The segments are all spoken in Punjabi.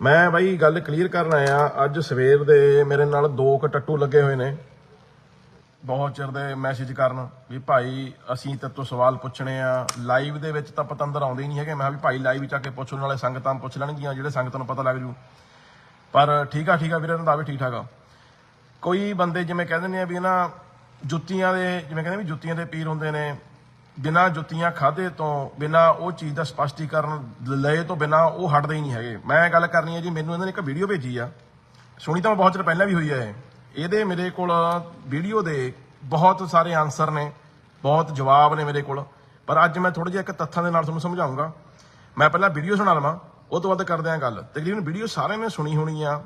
ਮੈਂ ਬਾਈ ਗੱਲ ਕਲੀਅਰ ਕਰਨ ਆਇਆ, ਅੱਜ ਸਵੇਰ ਦੇ ਮੇਰੇ ਨਾਲ ਦੋ ਕ ਟੱਟੂ ਲੱਗੇ ਹੋਏ ਨੇ। ਬਹੁਤ ਚਿਰ ਦੇ ਮੈਸੇਜ ਕਰਨ ਵੀ ਭਾਈ ਅਸੀਂ ਤੇਰੇ ਤੋਂ ਸਵਾਲ ਪੁੱਛਣੇ ਆ। ਲਾਈਵ ਦੇ ਵਿੱਚ ਤਾਂ ਪਤੰਦਰ ਆਉਂਦੇ ਹੀ ਨਹੀਂ ਹੈਗੇ। ਮੈਂ ਕਿਹਾ ਵੀ ਭਾਈ ਲਾਈਵ ਵਿੱਚ ਆ ਕੇ ਪੁੱਛਣ ਵਾਲੇ ਸੰਗਤਾਂ ਪੁੱਛ ਲੈਣਗੀਆਂ, ਜਿਹੜੇ ਸੰਗਤ ਨੂੰ ਪਤਾ ਲੱਗ ਜੂ। ਪਰ ਠੀਕ ਆ ਠੀਕ ਆ ਵੀਰੇ ਵੀ ਠੀਕ ਠਾਕ ਆ। ਕੋਈ ਬੰਦੇ ਜਿਵੇਂ ਕਹਿੰਦੇ ਨੇ ਆ ਵੀ ਨਾ ਜੁੱਤੀਆਂ ਦੇ, ਜਿਵੇਂ ਕਹਿੰਦੇ ਵੀ ਜੁੱਤੀਆਂ ਦੇ ਪੀਰ ਹੁੰਦੇ ਨੇ ਬਿਨਾਂ ਜੁੱਤੀਆਂ ਖਾਦੇ ਤੋਂ, ਬਿਨਾਂ ਉਹ ਚੀਜ਼ ਦਾ ਸਪਸ਼ਟੀਕਰਨ ਲਏ ਤੋਂ ਬਿਨਾਂ ਉਹ ਹਟਦੇ ਹੀ ਨਹੀਂ ਹੈਗੇ। ਮੈਂ ਗੱਲ ਕਰਨੀ ਹੈ ਜੀ, ਮੈਨੂੰ ਇਹਨਾਂ ਨੇ ਇੱਕ ਵੀਡੀਓ ਭੇਜੀ ਆ। ਸੁਣੀ ਤਾਂ ਮੈਂ ਬਹੁਤ ਚਿਰ ਪਹਿਲਾਂ ਵੀ ਹੋਈ ਹੈ ਇਹਦੇ ਮੇਰੇ ਕੋਲ ਵੀਡੀਓ ਦੇ ਬਹੁਤ ਸਾਰੇ ਆਨਸਰ ਨੇ, ਬਹੁਤ ਜਵਾਬ ਨੇ ਮੇਰੇ ਕੋਲ। ਪਰ ਅੱਜ ਮੈਂ ਥੋੜਾ ਜਿਹਾ ਇੱਕ ਤੱਥਾਂ ਦੇ ਨਾਲ ਤੁਹਾਨੂੰ ਸਮਝਾਉਂਗਾ। ਮੈਂ ਪਹਿਲਾਂ ਵੀਡੀਓ ਸੁਣਾ ਲਵਾਂ, ਉਹ ਤੋਂ ਬਾਅਦ ਕਰਦੇ ਹਾਂ ਗੱਲ। ਤਕਰੀਬਨ ਵੀਡੀਓ ਸਾਰਿਆਂ ਨੇ ਸੁਣੀ ਹੋਣੀ ਆ,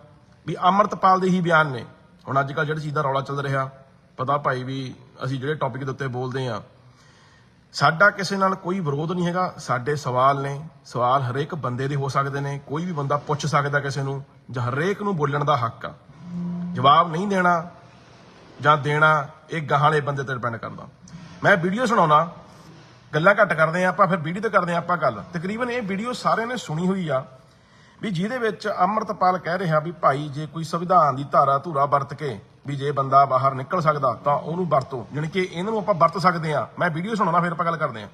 ਵੀ ਅਮਰਤਪਾਲ ਦੇ ਹੀ ਬਿਆਨ ਨੇ। ਹੁਣ ਅੱਜ ਕੱਲ੍ਹ ਜਿਹੜੀ ਚੀਜ਼ ਦਾ ਰੌਲਾ ਚੱਲ ਰਿਹਾ, ਪਤਾ ਭਾਈ ਵੀ ਅਸੀਂ ਜਿਹੜੇ ਟੌਪਿਕ ਦੇ ਉੱਤੇ ਬੋਲਦੇ ਆ ਸਾਡਾ ਕਿਸੇ ਨਾਲ ਕੋਈ ਵਿਰੋਧ ਨਹੀਂ ਹੈਗਾ, ਸਾਡੇ ਸਵਾਲ ਨੇ, ਸਵਾਲ ਹਰੇਕ ਬੰਦੇ ਦੇ ਹੋ ਸਕਦੇ ਨੇ, ਕੋਈ ਵੀ ਬੰਦਾ ਪੁੱਛ ਸਕਦਾ ਕਿਸੇ ਨੂੰ, ਜਾਂ ਹਰੇਕ ਨੂੰ ਬੋਲਣ ਦਾ ਹੱਕ ਆ। ਜਵਾਬ ਨਹੀਂ ਦੇਣਾ ਜਾਂ ਦੇਣਾ, ਇਹ ਗਾਹਾਂ ਵਾਲੇ ਬੰਦੇ ਤੇ ਡਿਪੈਂਡ ਕਰਦਾ। ਮੈਂ ਵੀਡੀਓ ਸੁਣਾਉਣਾ, ਗੱਲਾਂ ਘੱਟ ਕਰਦੇ ਆ ਆਪਾਂ, ਫਿਰ ਵੀਡੀਓ ਤੇ ਕਰਦੇ ਆ ਆਪਾਂ ਗੱਲ। ਤਕਰੀਬਨ ਇਹ ਵੀਡੀਓ ਸਾਰਿਆਂ ਨੇ ਸੁਣੀ ਹੋਈ ਆ। ਵੀ ਜਿਹਦੇ ਵਿੱਚ ਅਮਰਤਪਾਲ ਕਹਿ ਰਿਹਾ ਵੀ ਭਾਈ ਜੇ ਕੋਈ ਸੰਵਿਧਾਨ ਦੀ ਧਾਰਾ ਧੂਰਾ ਵਰਤ ਕੇ ਵੀ ਜੇ ਬੰਦਾ ਬਾਹਰ ਨਿਕਲ ਸਕਦਾ ਤਾਂ ਉਹਨੂੰ ਵਰਤੋ ਜਾਣੀ ਕਿ ਇਹਨਾਂ ਨੂੰ ਆਪਾਂ ਵਰਤ ਸਕਦੇ ਆ ਮੈਂ ਵੀਡੀਓ ਸੁਣਾਉਣਾ, ਫਿਰ ਆਪਾਂ ਗੱਲ ਕਰਦੇ ਆ